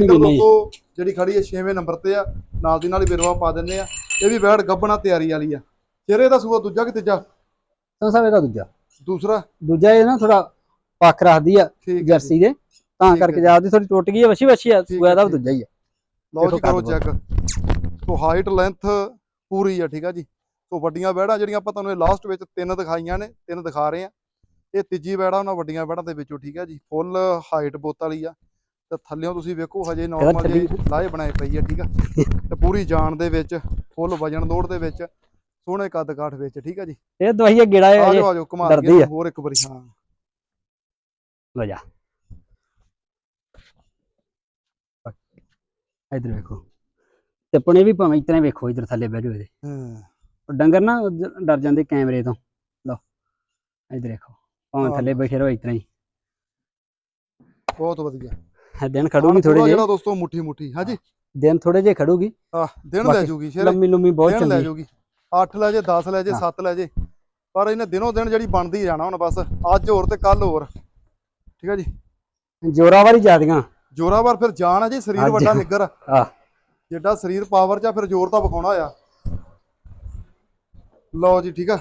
A: ਦੋਸਤੋ ਜਿਹੜੀ ਖੜੀ ਹੈ 6ਵੇਂ ਨੰਬਰ ਤੇ ਆ। ਨਾਲ ਦੀ ਨਾਲ ਹੀ ਬਿਰਵਾ ਪਾ ਦਿੰਦੇ ਆ। ਇਹ ਵੀ ਬੈੜ ਗੱਬਣਾ ਤਿਆਰੀ ਵਾਲੀ ਆ। ਚਿਹਰੇ ਦਾ ਸੂਆ ਦੂਜਾ ਕਿ ਤੀਜਾ?
B: ਸੰਸਾ ਇਹਦਾ ਦੂਜਾ।
A: ਦੂਸਰਾ?
B: ਦੂਜਾ ਇਹ ਨਾ ਥੋੜਾ ਪੱਖ ਰੱਖਦੀ ਆ
A: ਠੀਕ।
B: ਜਰਸੀ ਦੇ ਤਾਂ ਕਰਕੇ
A: ਜੀ।
B: ਜਾਂਦੀ ਥੋੜੀ ਟੁੱਟ ਗਈ ਹੈ ਵਸ਼ੀ ਵਸ਼ੀ ਆ ਸੂਆ ਦਾ ਦੂਜਾ ਹੀ ਆ।
A: ਲਓ ਜੀ ਕਰੋ ਚੈੱਕ ਸੋ ਹਾਈਟ ਲੈਂਥ ਪੂਰੀ ਆ ਠੀਕ ਆ ਜੀ। ਸੋ ਵੱਡੀਆਂ ਬੈੜਾਂ ਜਿਹੜੀਆਂ ਆਪਾਂ ਤੁਹਾਨੂੰ ਲਾਸਟ ਵਿੱਚ ਤਿੰਨ ਦਿਖਾਈਆਂ ਨੇ ਤਿੰਨ ਦਿਖਾ ਰਹੇ ਆ। ਇਹ ਤੀਜੀ ਬੈੜਾ ਉਹਨਾਂ ਵੱਡੀਆਂ ਬੈੜਾਂ ਦੇ ਵਿੱਚੋਂ ਠੀਕ ਆ ਜੀ। ਫੁੱਲ ਹਾਈਟ ਬੋਤ ਵਾਲੀ ਆ। ਤੇ ਥੱਲਿਓਂ ਤੁਸੀਂ ਵੇਖੋ ਹਜੇ ਨਾਰਮਲ ਜਿਹੇ ਲਾਏ ਬਣਾਏ ਪਈ ਆ ਠੀਕ ਆ। ਤੇ ਪੂਰੀ ਜਾਨ ਦੇ ਵਿੱਚ ਫੁੱਲ ਵਜਨ ਦੌੜ ਦੇ ਵਿੱਚ ਸੋਹਣੇ ਕੱਦ ਕਾਠ ਵਿੱਚ ਠੀਕ ਆ ਜੀ?
B: ਇਹ ਦਵਾਈਆ ਗੇੜਾ
A: ਆ
B: ਹੈ
A: ਜਾਓ ਆ ਜਾਓ ਘੁਮਾ
B: ਡਰਦੀ
A: ਦਈਏ
B: ਆ।
A: ਹੋਰ ਇੱਕ ਵਾਰੀ ਹਾਂ।
B: ਲੋ ਜਾ। ਇਧਰ ਵੇਖੋ। ਤੇ ਪੁਣੇ ਵੀ ਭਾਵੇਂ ਇਤਨੇ ਵੇਖੋ ਇਧਰ ਥੱਲੇ ਬਹਿ ਜਾਓ ਇਹਦੇ।
A: ਹਾਂ,
B: ਡੰਗਰ ਨਾ ਜ- ਡਰ ਜਾਂਦੇ ਕੈਮਰੇ ਤੋਂ। ਲਓ ਇਧਰ ਦੇਖੋ ਭਾਵੇਂ। ਥੱਲੇ ਬੈਠੇ ਰਹੋ ਇਤਨਾ ਹੀ।
A: ਬਹੁਤ ਵਧੀਆ।
B: ਇਹ ਦਿਨ ਖੜੂਗੀ
A: ਥੋੜਾ
B: ਥੋੜੇ
A: ਜਿਹੜਾ
B: ਜਿਹੇ।
A: ਦੋਸਤੋ ਮੁੱਠੀ ਮੁੱਠੀ ਹਾਂਜੀ
B: ਦਿਨ ਥੋੜੇ ਜਿਹੇ ਖੜੂਗੀ।
A: ਆ ਦਿਨ ਲੈ ਜੂਗੀ ਸ਼ੇਰੇ।
B: ਲੰਮੀ ਲੰਮੀ ਬਹੁਤ
A: ਦਿਨ ਲੈ
B: ਚੰਗੀ।
A: ਜੂਗੀ। 8 ਲੈ ਜੇ 10 ਲੈ ਜੇ
B: ਹਾਂ।
A: 7 ਲੈ ਜੇ। ਪਰ ਇਹਨੇ ਦਿਨੋਂ ਦਿਨ ਜਿਹੜੀ ਬਣਦੀ ਜਾਣਾ ਹੁਣ ਬਸ ਅੱਜ ਹੋਰ ਤੇ ਕੱਲ ਹੋਰ। ਠੀਕ ਹੈ ਜੀ?
B: ਜੋਰਾਵਰ ਹੀ ਜਾਦੀਆਂ
A: ਜੋਰਾਵਰ ਫਿਰ ਜਾਨ ਹੈ ਜੀ ਸਰੀਰ। ਵੱਡਾ ਨਿੱਗਰ ਆ।
B: ਆ
A: ਜਿੱਡਾ ਸਰੀਰ ਪਾਵਰ ਚ ਆ, ਫਿਰ ਜ਼ੋਰ ਤਾਂ ਵਿਖਾਉਣਾ ਆ। ਲਓ ਜੀ ਠੀਕ ਆ।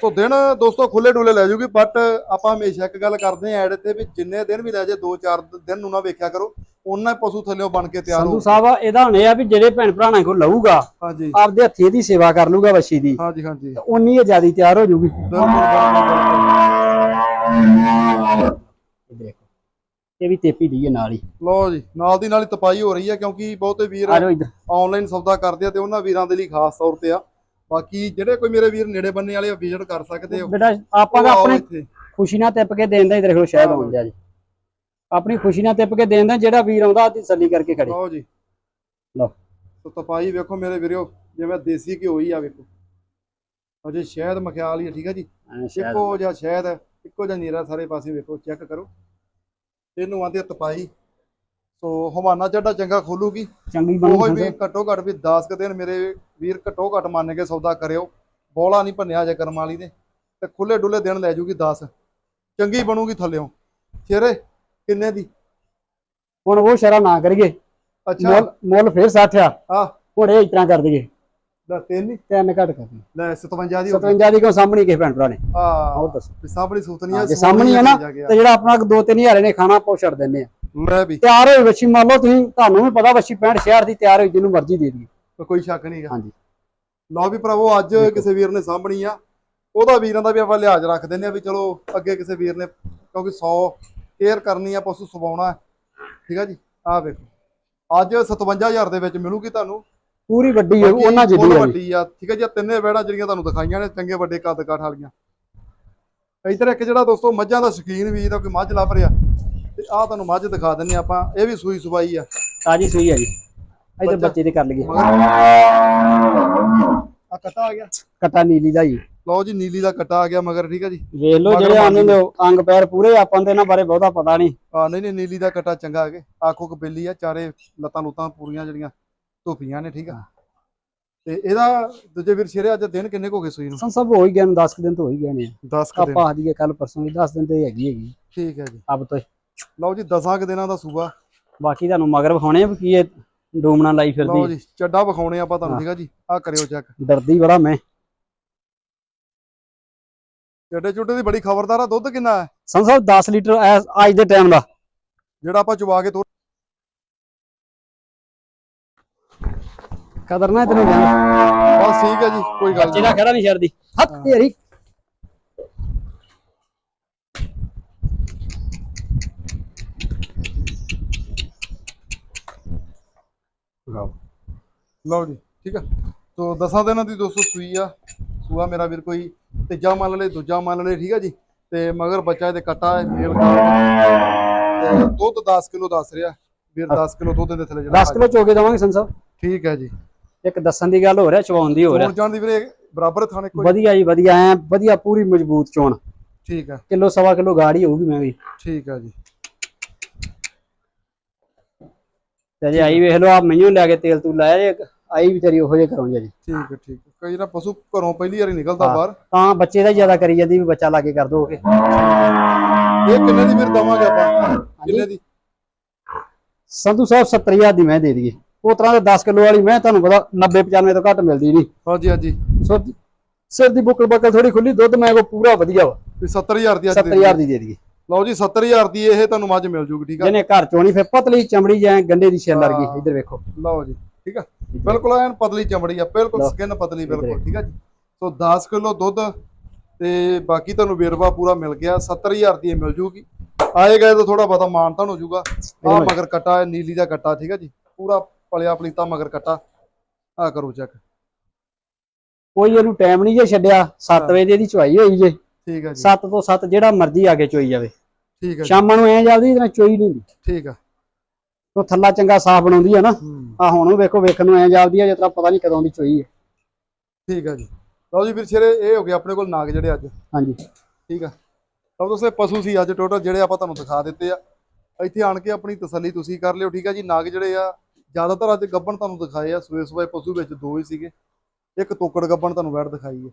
A: ਸੋ ਦਿਨ ਦੋਸਤੋ ਖੁੱਲੇ ਡੁੱਲੇ ਲੈ ਜੂਗੀ ਬਟ ਆਪਾਂ ਹਮੇਸ਼ਾ ਇੱਕ ਗੱਲ ਕਰਦੇ ਆ ਐਡ ਤੇ ਵੀ ਜਿੰਨੇ ਦਿਨ ਵੀ ਲੈ ਜੇ 2-4 ਦਿਨ ਨੂੰ ਨਾ ਵੇਖਿਆ ਕਰੋ। ਉਹਨਾਂ ਪਸ਼ੂ ਥੱਲੇੋਂ ਬਣ ਕੇ ਤਿਆਰ
B: ਸੰਧੂ
A: ਹੋ
B: ਸਾਹਿਬ ਇਹਦਾ ਹੁਣ ਇਹ ਆ ਵੀ ਜਿਹੜੇ ਭੈਣ ਭਰਾਣਾ ਕੋ ਲਊਗਾ
A: ਹਾਂਜੀ।
B: ਆਪਦੇ ਹੱਥੀਂ ਦੀ ਸੇਵਾ ਕਰ ਲੂਗਾ ਵੱਛੀ ਦੀ।
A: ਹਾਂਜੀ ਹਾਂਜੀ।
B: ਤੇ ਉਨੀ ਇਹ ਜਿਆਦੀ ਤਿਆਰ ਹੋ ਜੂਗੀ। ਇਹ ਦੇਖੋ ਇਹ ਵੀ ਤੇਪੀ ਦੀ ਹੈ ਨਾਲ ਹੀ।
A: ਲਓ ਜੀ ਨਾਲ ਦੀ ਨਾਲ ਹੀ ਤਪਾਈ ਹੋ ਰਹੀ ਹੈ ਕਿਉਂਕਿ ਬਹੁਤੇ ਵੀਰ
B: ਆ ਜਾਓ ਇਧਰ।
A: ਆਨਲਾਈਨ ਸੌਦਾ ਕਰਦੇ ਆ ਤੇ ਉਹਨਾਂ ਵੀਰਾਂ ਦੇ ਲਈ ਖਾਸ ਤੌਰ ਤੇ ਆ। ਬਾਕੀ ਜਿਹੜੇ ਕੋਈ ਮੇਰੇ ਵੀਰ ਨੇੜੇ ਬੰਨੇ ਵਾਲੇ ਵਿਜ਼ਿਟ ਕਰ ਸਕਦੇ ਹੋ।
B: ਬੇਟਾ ਆਪਾਂ ਆਪਣੇ ਖੁਸ਼ੀ ਨਾਲ ਤਿੱਪ ਕੇ ਦੇਣ ਦਾ ਇਧਰ ਦੇਖੋ ਸ਼ਾਇਦ
A: ਹਾਂ।
B: ਆਉਣ ਦਿਆ ਜੀ। ਆਪਣੀ ਖੁਸ਼ੀ ਨਾਲ ਤਿੱਪ ਕੇ ਦੇਣ ਦਾ ਜਿਹੜਾ ਵੀਰ ਆਉਂਦਾ ਉਹਦੀ ਤਸੱਲੀ ਕਰਕੇ ਖੜੇ।
A: ਲਓ ਜੀ।
B: ਲਓ।
A: ਸੋ ਤਪਾਈ ਵੇਖੋ ਮੇਰੇ ਵੀਰੋ ਜਿਵੇਂ ਦੇਸੀ ਘਿਓ ਹੀ ਆ ਵੇਖੋ। ਅਜੇ ਸ਼ਹਿਦ ਮਖਿਆਲ ਹੀ ਆ ਠੀਕ ਆ ਜੀ? ਇੱਕੋ ਜਿਹਾ ਸ਼ਹਿਦ ਇੱਕੋ ਜਿਹਾ ਨੀਰਾ ਸਾਰੇ ਪਾਸੇ ਵੇਖੋ ਚੈੱਕ ਕਰੋ। ਇਹਨੂੰ ਆਂਦੇ ਤਪਾਈ। ਸੋ ਹਵਾਨਾ ਚੱਡਾ ਚੰਗਾ ਖੋਲੂਗੀ।
B: ਚੰਗੀ
A: ਉਹ
B: ਬਣੀ
A: ਵੀ
B: ਫਸਲ
A: ਘੱਟੋ ਘੱਟ ਵੀ 10 ਕੁ ਦਿਨ ਮੇਰੇ ਵੀਰ ਘੱਟੋ ਘੱਟ ਮੰਨ ਕੇ ਸੌਦਾ ਕਰਿਓ। ਬੋਲਾ ਨਹੀਂ ਭੰਨਿਆ ਜੇ ਕਰਮ ਵਾਲੀ ਨੇ। ਤੇ ਖੁੱਲੇ ਡੁੱਲੇ ਦਿਨ ਲੈ ਜੂਗੀ 10 ਚੰਗੀ ਬਣੂਗੀ ਥੱਲਿਓਂ। ਸ਼ੇਰੇ ਕਿੰਨੇ ਦੀ?
B: ਹੁਣ ਉਹ ਸ਼ਰਾ ਨਾ ਕਰੀਏ।
A: ਅੱਛਾ।
B: ਮੁੱਲ ਮੁੱਲ ਫੇਰ 60 ਆ।
A: ਆ
B: ਹੁਣ ਇਹ ਇਤਨਾ ਕਰ ਦਈਏ।
A: ਲੈ ਤਿੰਨ ਹੀ?
B: ਤਿੰਨ ਘੱਟ ਕਰ ਦਈਏ।
A: ਲੈ 57 ਦੀ ਹੋ ਗਈ।
B: 57 ਦੀ ਕਿਉਂ ਸਾਹਮਣੇ ਕਿਸੇ ਭੈਣ ਭਰਾ ਨੇ।
A: ਆ
B: ਹੋਰ ਦੱਸੋ।
A: ਸਾਹਮਣੀ ਸੁਤਨੀ
B: ਹਾਂ,
A: ਆ
B: ਜੇ ਸਾਹਮਣੀ ਆ ਨਾ, ਤੇ ਜਿਹੜਾ ਆਪਣਾ 2-3 ਹਜ਼ਾਰੇ ਨੇ ਖਾਣਾ ਪੋ ਛੱਡ ਦਿੰਦੇ ਆ।
A: ਲੈ ਵੀ।
B: ਤਿਆਰ ਹੋਈ ਵੱਛੀ ਮੰਨ ਲਓ ਤੁਸੀਂ ਤੁਹਾਨੂੰ ਵੀ ਪਤਾ ਵੱਛੀ 65 ਸ਼ਹਿਰ ਦੀ ਤਿਆਰ ਹੋਈ ਜਿਹਨੂੰ ਮਰਜ਼ੀ ਦੇ ਦਈਏ।
A: ਕੋਈ ਸ਼ੱਕ ਨਹੀਂਗਾ
B: ਹਾਂਜੀ।
A: ਲਓ ਵੀ ਭਰਾਵੋ ਅੱਜ। ਕਿਸੇ ਵੀਰ ਨੇ ਸਾਂਭਣੀ ਆ। ਉਹਦਾ ਵੀਰਾਂ ਦਾ ਵੀ ਆਪਾਂ ਲਿਹਾਜ਼ ਰੱਖ ਦਿੰਦੇ ਆ ਵੀ ਚਲੋ ਅੱਗੇ ਕਿਸੇ ਵੀਰ ਨੇ ਕਿਉਂਕਿ 100 ਕੇਅਰ ਕਰਨੀ ਆ ਪਸ਼ੂ ਸਵਾਉਣਾ। ਠੀਕ ਆ ਜੀ? ਆਹ ਵੇਖੋ। ਅੱਜ 57000 ਦੇ ਵਿੱਚ ਮਿਲੂਗੀ ਤੁਹਾਨੂੰ।
B: ਪੂਰੀ ਵੱਡੀ ਹੈ ਉਹਨਾਂ ਜਿੱਡੀ ਹੈ।
A: ਵੱਡੀ ਆ। ਠੀਕ ਹੈ ਜੀ? ਤਿੰਨੇ ਵਿਹੜਾਂ ਜਿਹੜੀਆਂ ਤੁਹਾਨੂੰ ਦਿਖਾਈਆਂ ਨੇ ਚੰਗੇ ਵੱਡੇ ਕੱਦ ਕਾਠ ਵਾਲੀਆਂ। ਇੱਧਰ ਇੱਕ ਜਿਹੜਾ ਦੋਸਤੋ ਮੱਝਾਂ ਦਾ ਸ਼ੌਕੀਨ ਵੀਰ ਆ ਕੋਈ ਮੱਝ ਲੱਭ ਰਿਹਾ। ਤੇ ਆਹ ਤੁਹਾਨੂੰ ਮੱਝ ਦਿਖਾ ਦਿੰਨੇ ਆਪਾਂ। ਇਹ ਵੀ ਸੂਈ ਸਵਾਈ ਆ।
B: ਤਾਜੀ ਸੂਈ ਹੈ ਜੀ। ਇਧਰ
A: ਬੱਚਾ।
B: ਬੱਚੇ ਦੇ ਕਰ ਲਈਏ।
A: ਆ ਕੱਟਾ ਆ ਗਿਆ।
B: ਕਟਾ ਨੀਲੀ ਦਾ ਜੀ
A: ਲਓ ਜੀ ਨੀਲੀ ਦਾ ਕੱਟਾ ਆ ਗਿਆ ਮਗਰ ਠੀਕ ਆ ਜੀ?
B: ਵੇਖ ਲਓ
A: ਮਗਰ
B: ਜਿਹੜੇ ਆਨੇ ਨੇ ਅੰਗ ਪੈਰ ਪੂਰੇ ਆਪਾਂ ਤੇ ਇਹਨਾਂ ਬਾਰੇ ਬਹੁਤਾ ਪਤਾ ਨਹੀਂ।
A: ਆ ਨਹੀਂ ਨਹੀਂ ਨੀਲੀ ਦਾ ਕੱਟਾ ਚੰਗਾ ਹੈਗੇ ਆਖੋ ਕਿ ਬਿੱਲੀ ਆ ਚਾਰੇ ਲੱਤਾਂ ਲੁੱਤਾਂ ਪੂਰੀਆਂ ਜਿਹੜੀਆਂ ਧੁੱਪੀਆਂ ਨੇ ਠੀਕ ਆ? ਤੇ ਇਹਦਾ ਦੂਜੇ ਵੀਰ ਸ਼ੇਰੇ ਅੱਜ ਦਿਨ ਕਿੰਨੇ ਕੁ ਹੋ ਗਏ ਸੂਈ ਨੂੰ?
B: ਸਭ ਹੋ ਹੀ ਗਏ ਨੇ 10 ਦਿਨ ਤੋਂ ਹੋ ਹੀ ਗਏ ਨੇ।
A: 10 ਕੁ ਦਿਨ।
B: ਆਪਾਂ ਆਦੀਏ ਕੱਲ ਪਰਸੋਂ ਵੀ 10 ਦਿਨ ਤੇ ਹੈਗੀ ਹੈਗੀ।
A: ਠੀਕ ਹੈ ਜੀ।
B: ਅਬ ਤੋਂ
A: ਲਓ ਜੀ 10 ਕੁ ਦਿਨਾਂ ਦਾ ਸੂਬਾ
B: ਬਾਕੀ ਤੁਹਾਨੂੰ ਮਗਰ ਵਿਖਾਉਣੇ ਆ ਵੀ ਕੀ ਇਹ ਡੂਮਣਾ ਲਾਈ
A: ਲਓ
B: ਫਿਰਦੀ
A: ਜੀ ਚੱਡਾ ਵਿਖਾਉਣੇ ਆਪਾਂ ਤੁਹਾਨੂੰ। ਠੀਕ ਆ ਜੀ? ਆ ਕਰਿਓ ਚੈੱਕ
B: ਡਰਦੀ ਬੜਾ ਮੈਂ।
A: ਚੱਡੇ ਚੁੱਡੇ ਦੀ ਬੜੀ ਖਬਰਦਾਰ ਆ ਦੁੱਧ ਕਿੰਨਾ ਹੈ?
B: ਸੰ ਸਾਹਿਬ 10 ਲੀਟਰ ਐਸ- ਅੱਜ ਦੇ ਟਾਈਮ ਦਾ।
A: ਜਿਹੜਾ ਆਪਾਂ ਚਵਾ ਕੇ ਤੋਰ
B: ਕਦਰ ਨਾ ਤੈਨੂੰ ਜਾਣ
A: ਬਸ ਠੀਕ ਹੈ ਜੀ ਕੋਈ ਗੱਲ ਨਹੀਂ।
B: ਖੜਾ ਨਹੀਂ ਛੱਡਦੀ। ਹੱਥ ਤੇਰੀ। ਗਾਓ
A: ਲਓ ਜੀ ਠੀਕ ਆ। ਤੋ ਦਸਾਂ ਦਿਨਾਂ ਦੀ ਦੋਸਤੋ ਸੂਈ ਆ। ਸੂਆ ਮੇਰਾ ਵੀਰ ਕੋਈ ਤੀਜਾ ਮੰਨ ਲੈ ਦੂਜਾ ਮੰਨ ਲੈ ਠੀਕ ਆ ਜੀ। ਤੇ ਮਗਰ ਬੱਚਾ ਇਹਦੇ ਕੱਟਾ ਹੈ ਮੇਲ ਤੇ ਦੁੱਧ 10 ਕਿਲੋ ਦੱਸ ਰਿਹਾ। ਵੀਰ 10 ਕਿਲੋ ਦੁੱਧ ਦੇ ਥੱਲੇ ਜਿਹੜਾ
B: 10 ਕਿਲੋ ਚੋਗੇ ਦਵਾਂਗੇ ਸਾਹਿਬ
A: ਠੀਕ ਹੈ ਜੀ।
B: ਇੱਕ ਦੱਸਣ ਦੀ ਗੱਲ ਹੋ ਰਿਹਾ ਚਵਾਉਣ ਦੀ ਹੋ ਰਿਹਾ।
A: ਚੋਣ ਦੀ ਵੀਰੇ ਬਰਾਬਰ ਥਾਣੇ ਕੋਈ?
B: ਵਧੀਆ ਜੀ ਵਧੀਆ। ਐ ਵਧੀਆ ਪੂਰੀ ਮਜ਼ਬੂਤ ਚੋਣ।
A: ਠੀਕ ਆ।
B: ਕਿਲੋ ਸਵਾ ਕਿਲੋ ਗਾੜੀ ਹੋਊਗੀ ਮੈਂ ਵੀ।
A: ਠੀਕ ਆ ਜੀ।
B: ਤੇ ਜੇ ਆਈ ਵੇਖ ਲਓ ਆ ਮੈਨੂੰ ਲੈ ਕੇ ਤੇਲ ਤੂੰ ਲਾਇਆ ਜੇ ਆਈ ਵਿਚਾਰੀ ਉਹੋ ਜੇ ਕਰੋਂ ਜੀ।
A: ਠੀਕ ਹੈ ਠੀਕ ਹੈ ਕਈ ਨਾ ਪਸ਼ੂ ਘਰੋਂ ਪਹਿਲੀ ਵਾਰੀ ਨਿਕਲਦਾ। ਬਾਹਰ।
B: ਤਾਂ ਬੱਚੇ ਦਾ ਜ਼ਿਆਦਾ ਕਰੀ ਜਾਂਦੀ ਵੀ ਬੱਚਾ ਲਾਗੇ ਕਰ ਦੋਗੇ
A: ਇਹ ਕਿੰਨੇ ਦੀ ਵੀਰ ਦਵਾਂਗੇ ਆਪਾਂ? ਕਿੰਨੇ ਦੀ?
B: ਸੰਧੂ ਸਾਹਿਬ 70000 ਦੀ ਮੈਂ ਦੇ ਦਈਏ। ਉਹ ਤਰ੍ਹਾਂ ਦੇ 10 ਕਿਲੋ ਵਾਲੀ ਮੈਂ ਤੁਹਾਨੂੰ ਪਤਾ 90 95 ਤੋਂ ਘੱਟ ਮਿਲਦੀ ਨਹੀਂ।
A: ਹਾਂਜੀ ਹਾਂਜੀ।
B: ਸਿਰ ਦੀ ਬੁੱਕਲ ਬੱਕਲ ਥੋੜੀ ਖੁੱਲੀ ਦੁੱਧ ਮੈਂ ਕੋ ਪੂਰਾ ਵਧੀਆ ਵਾ।
A: ਵੀ 70000 ਦੀ ਅੱਜ ਦੇ
B: 70000 ਦੀ ਦੇ ਦਈਏ।
A: ਲਓ ਜੀ 70000 ਦੀ ਇਹ ਤੁਹਾਨੂੰ ਮੱਝ ਮਿਲ ਜੂਗੀ ਠੀਕ ਆ?
B: ਜਿਹਨੇ ਘਰ ਚੋਣੀ ਫਿਰ ਪਤਲੀ ਚਮੜੀ ਜਾਂ ਗੰਡੇ ਦੀ ਛਿੱਲ ਵਰਗੀ। ਇੱਧਰ ਵੇਖੋ।
A: ਲਓ ਜੀ ਠੀਕ ਆ? ਬਿਲਕੁਲ ਐਨ ਪਤਲੀ ਚਮੜੀ ਆ ਬਿਲਕੁਲ। ਸਕਿਨ ਪਤਲੀ ਬਿਲਕੁਲ ਠੀਕ ਆ ਜੀ? ਸੋ 10 ਕਿਲੋ ਦੁੱਧ ਤੇ ਬਾਕੀ ਤੁਹਾਨੂੰ ਵੇਰਵਾ ਪੂਰਾ ਮਿਲ ਗਿਆ 70000 ਦੀ ਇਹ ਮਿਲ ਜੂਗੀ। ਆਏ ਗਏ ਤਾਂ ਥੋੜਾ ਬਹੁਤਾ ਮਾਨਤਾਨ ਹੋ ਜੂਗਾ। ਆ
B: ਮਗਰ।
A: ਕੱਟਾ ਨੀਲੀ ਦਾ ਕੱਟਾ ਠੀਕ ਆ ਜੀ? ਪੂਰਾ ਪਲਿਆ ਪਲੀਤਾ ਮਗਰ ਕੱਟਾ। ਆ ਕਰੋ ਚੈੱਕ
B: ਕੋਈ ਇਹਨੂੰ ਟਾਈਮ ਨਹੀਂ ਜੇ ਛੱਡਿਆ 7 ਵਜੇ ਦੀ ਇਹਦੀ ਚੁਆਈ ਹੋਈ ਜੇ।
A: ਠੀਕ ਆ ਜੀ।
B: 7 ਤੋਂ 7 ਜਿਹੜਾ ਮਰਜ਼ੀ ਆ ਕੇ ਚੋਈ ਜਾਵੇ।
A: ਠੀਕ ਆ ਜੀ।
B: ਸ਼ਾਮਾਂ ਨੂੰ ਐ ਜਾਂਦੀ ਇਹਦੇ ਨਾਲ ਚੋਈ ਨਹੀਂ ਹੁੰਦੀ।
A: ਠੀਕ ਆ।
B: ਉਹ ਥੱਲਾ ਚੰਗਾ ਸਾਫ਼ ਬਣਾਉਂਦੀ ਆ ਨਾ। ਆ ਹੁਣ ਵੀ ਵੇਖੋ ਵੇਖਣ ਨੂੰ ਐ ਜਾਂਦੀ ਆ ਜਿਸ ਤਰ੍ਹਾਂ ਪਤਾ ਨਹੀਂ ਕਦੋਂ ਦੀ ਚੋਈ ਹੈ
A: ਠੀਕ ਆ ਜੀ। ਲਓ ਜੀ ਵੀਰ ਸ਼ੇਰੇ ਇਹ ਹੋ ਗਿਆ ਆਪਣੇ ਕੋਲ ਨਾਗ ਜਿਹੜੇ ਅੱਜ।
B: ਹਾਂਜੀ।
A: ਠੀਕ ਆ। ਸਭ ਤੋਂ ਸੇ ਪਸ਼ੂ ਸੀ ਅੱਜ ਟੋਟਲ ਜਿਹੜੇ ਆਪਾਂ ਤੁਹਾਨੂੰ ਦਿਖਾ ਦਿੱਤੇ ਆ। ਇੱਥੇ ਆਣ ਕੇ ਆਪਣੀ ਤਸੱਲੀ ਤੁਸੀਂ ਕਰ ਲਿਓ ਠੀਕ ਆ ਜੀ। ਨਾਗ ਜਿਹੜੇ ਆ ਜ਼ਿਆਦਾਤਰ ਅੱਜ ਗੱਬਣ ਤੁਹਾਨੂੰ ਦਿਖਾਏ ਆ। ਸੂਏ ਸੂਏ ਪਸ਼ੂ ਵਿੱਚ ਦੋ ਹੀ ਸੀਗੇ। ਇੱਕ ਤੋਕੜ ਗੱਬਣ ਤੁਹਾਨੂੰ ਵੈੜ ਦਿਖਾਈ ਹੈ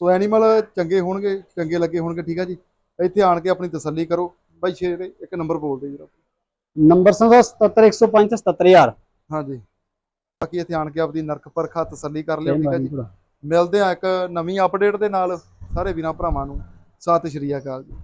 A: ਸੋ ਐਨੀਮਲ ਚੰਗੇ ਹੋਣਗੇ ਚੰਗੇ ਲੱਗੇ ਹੋਣਗੇ ਠੀਕ ਆ ਜੀ। ਇੱਥੇ ਆਣ ਕੇ ਆਪਣੀ ਤਸੱਲੀ ਕਰੋ। ਬਾਈ ਸ਼ੇਰ ਇੱਕ ਨੰਬਰ ਬੋਲ ਦੇ ਜਰਾ।
B: ਨੰਬਰ 77105 77000
A: ਹਾਂਜੀ। ਬਾਕੀ ਇੱਥੇ ਆਣ ਕੇ ਆਪਦੀ ਨਰਕ ਪਰਖਾ ਤਸੱਲੀ ਕਰ ਲਿਓ ਠੀਕ ਆ ਜੀ। ਮਿਲਦੇ ਆ ਇੱਕ ਨਵੀਂ ਅਪਡੇਟ ਦੇ ਨਾਲ ਸਾਰੇ ਵੀਰਾਂ ਭਰਾਵਾਂ ਨੂੰ। ਸਤਿ ਸ਼੍ਰੀ ਅਕਾਲ ਜੀ।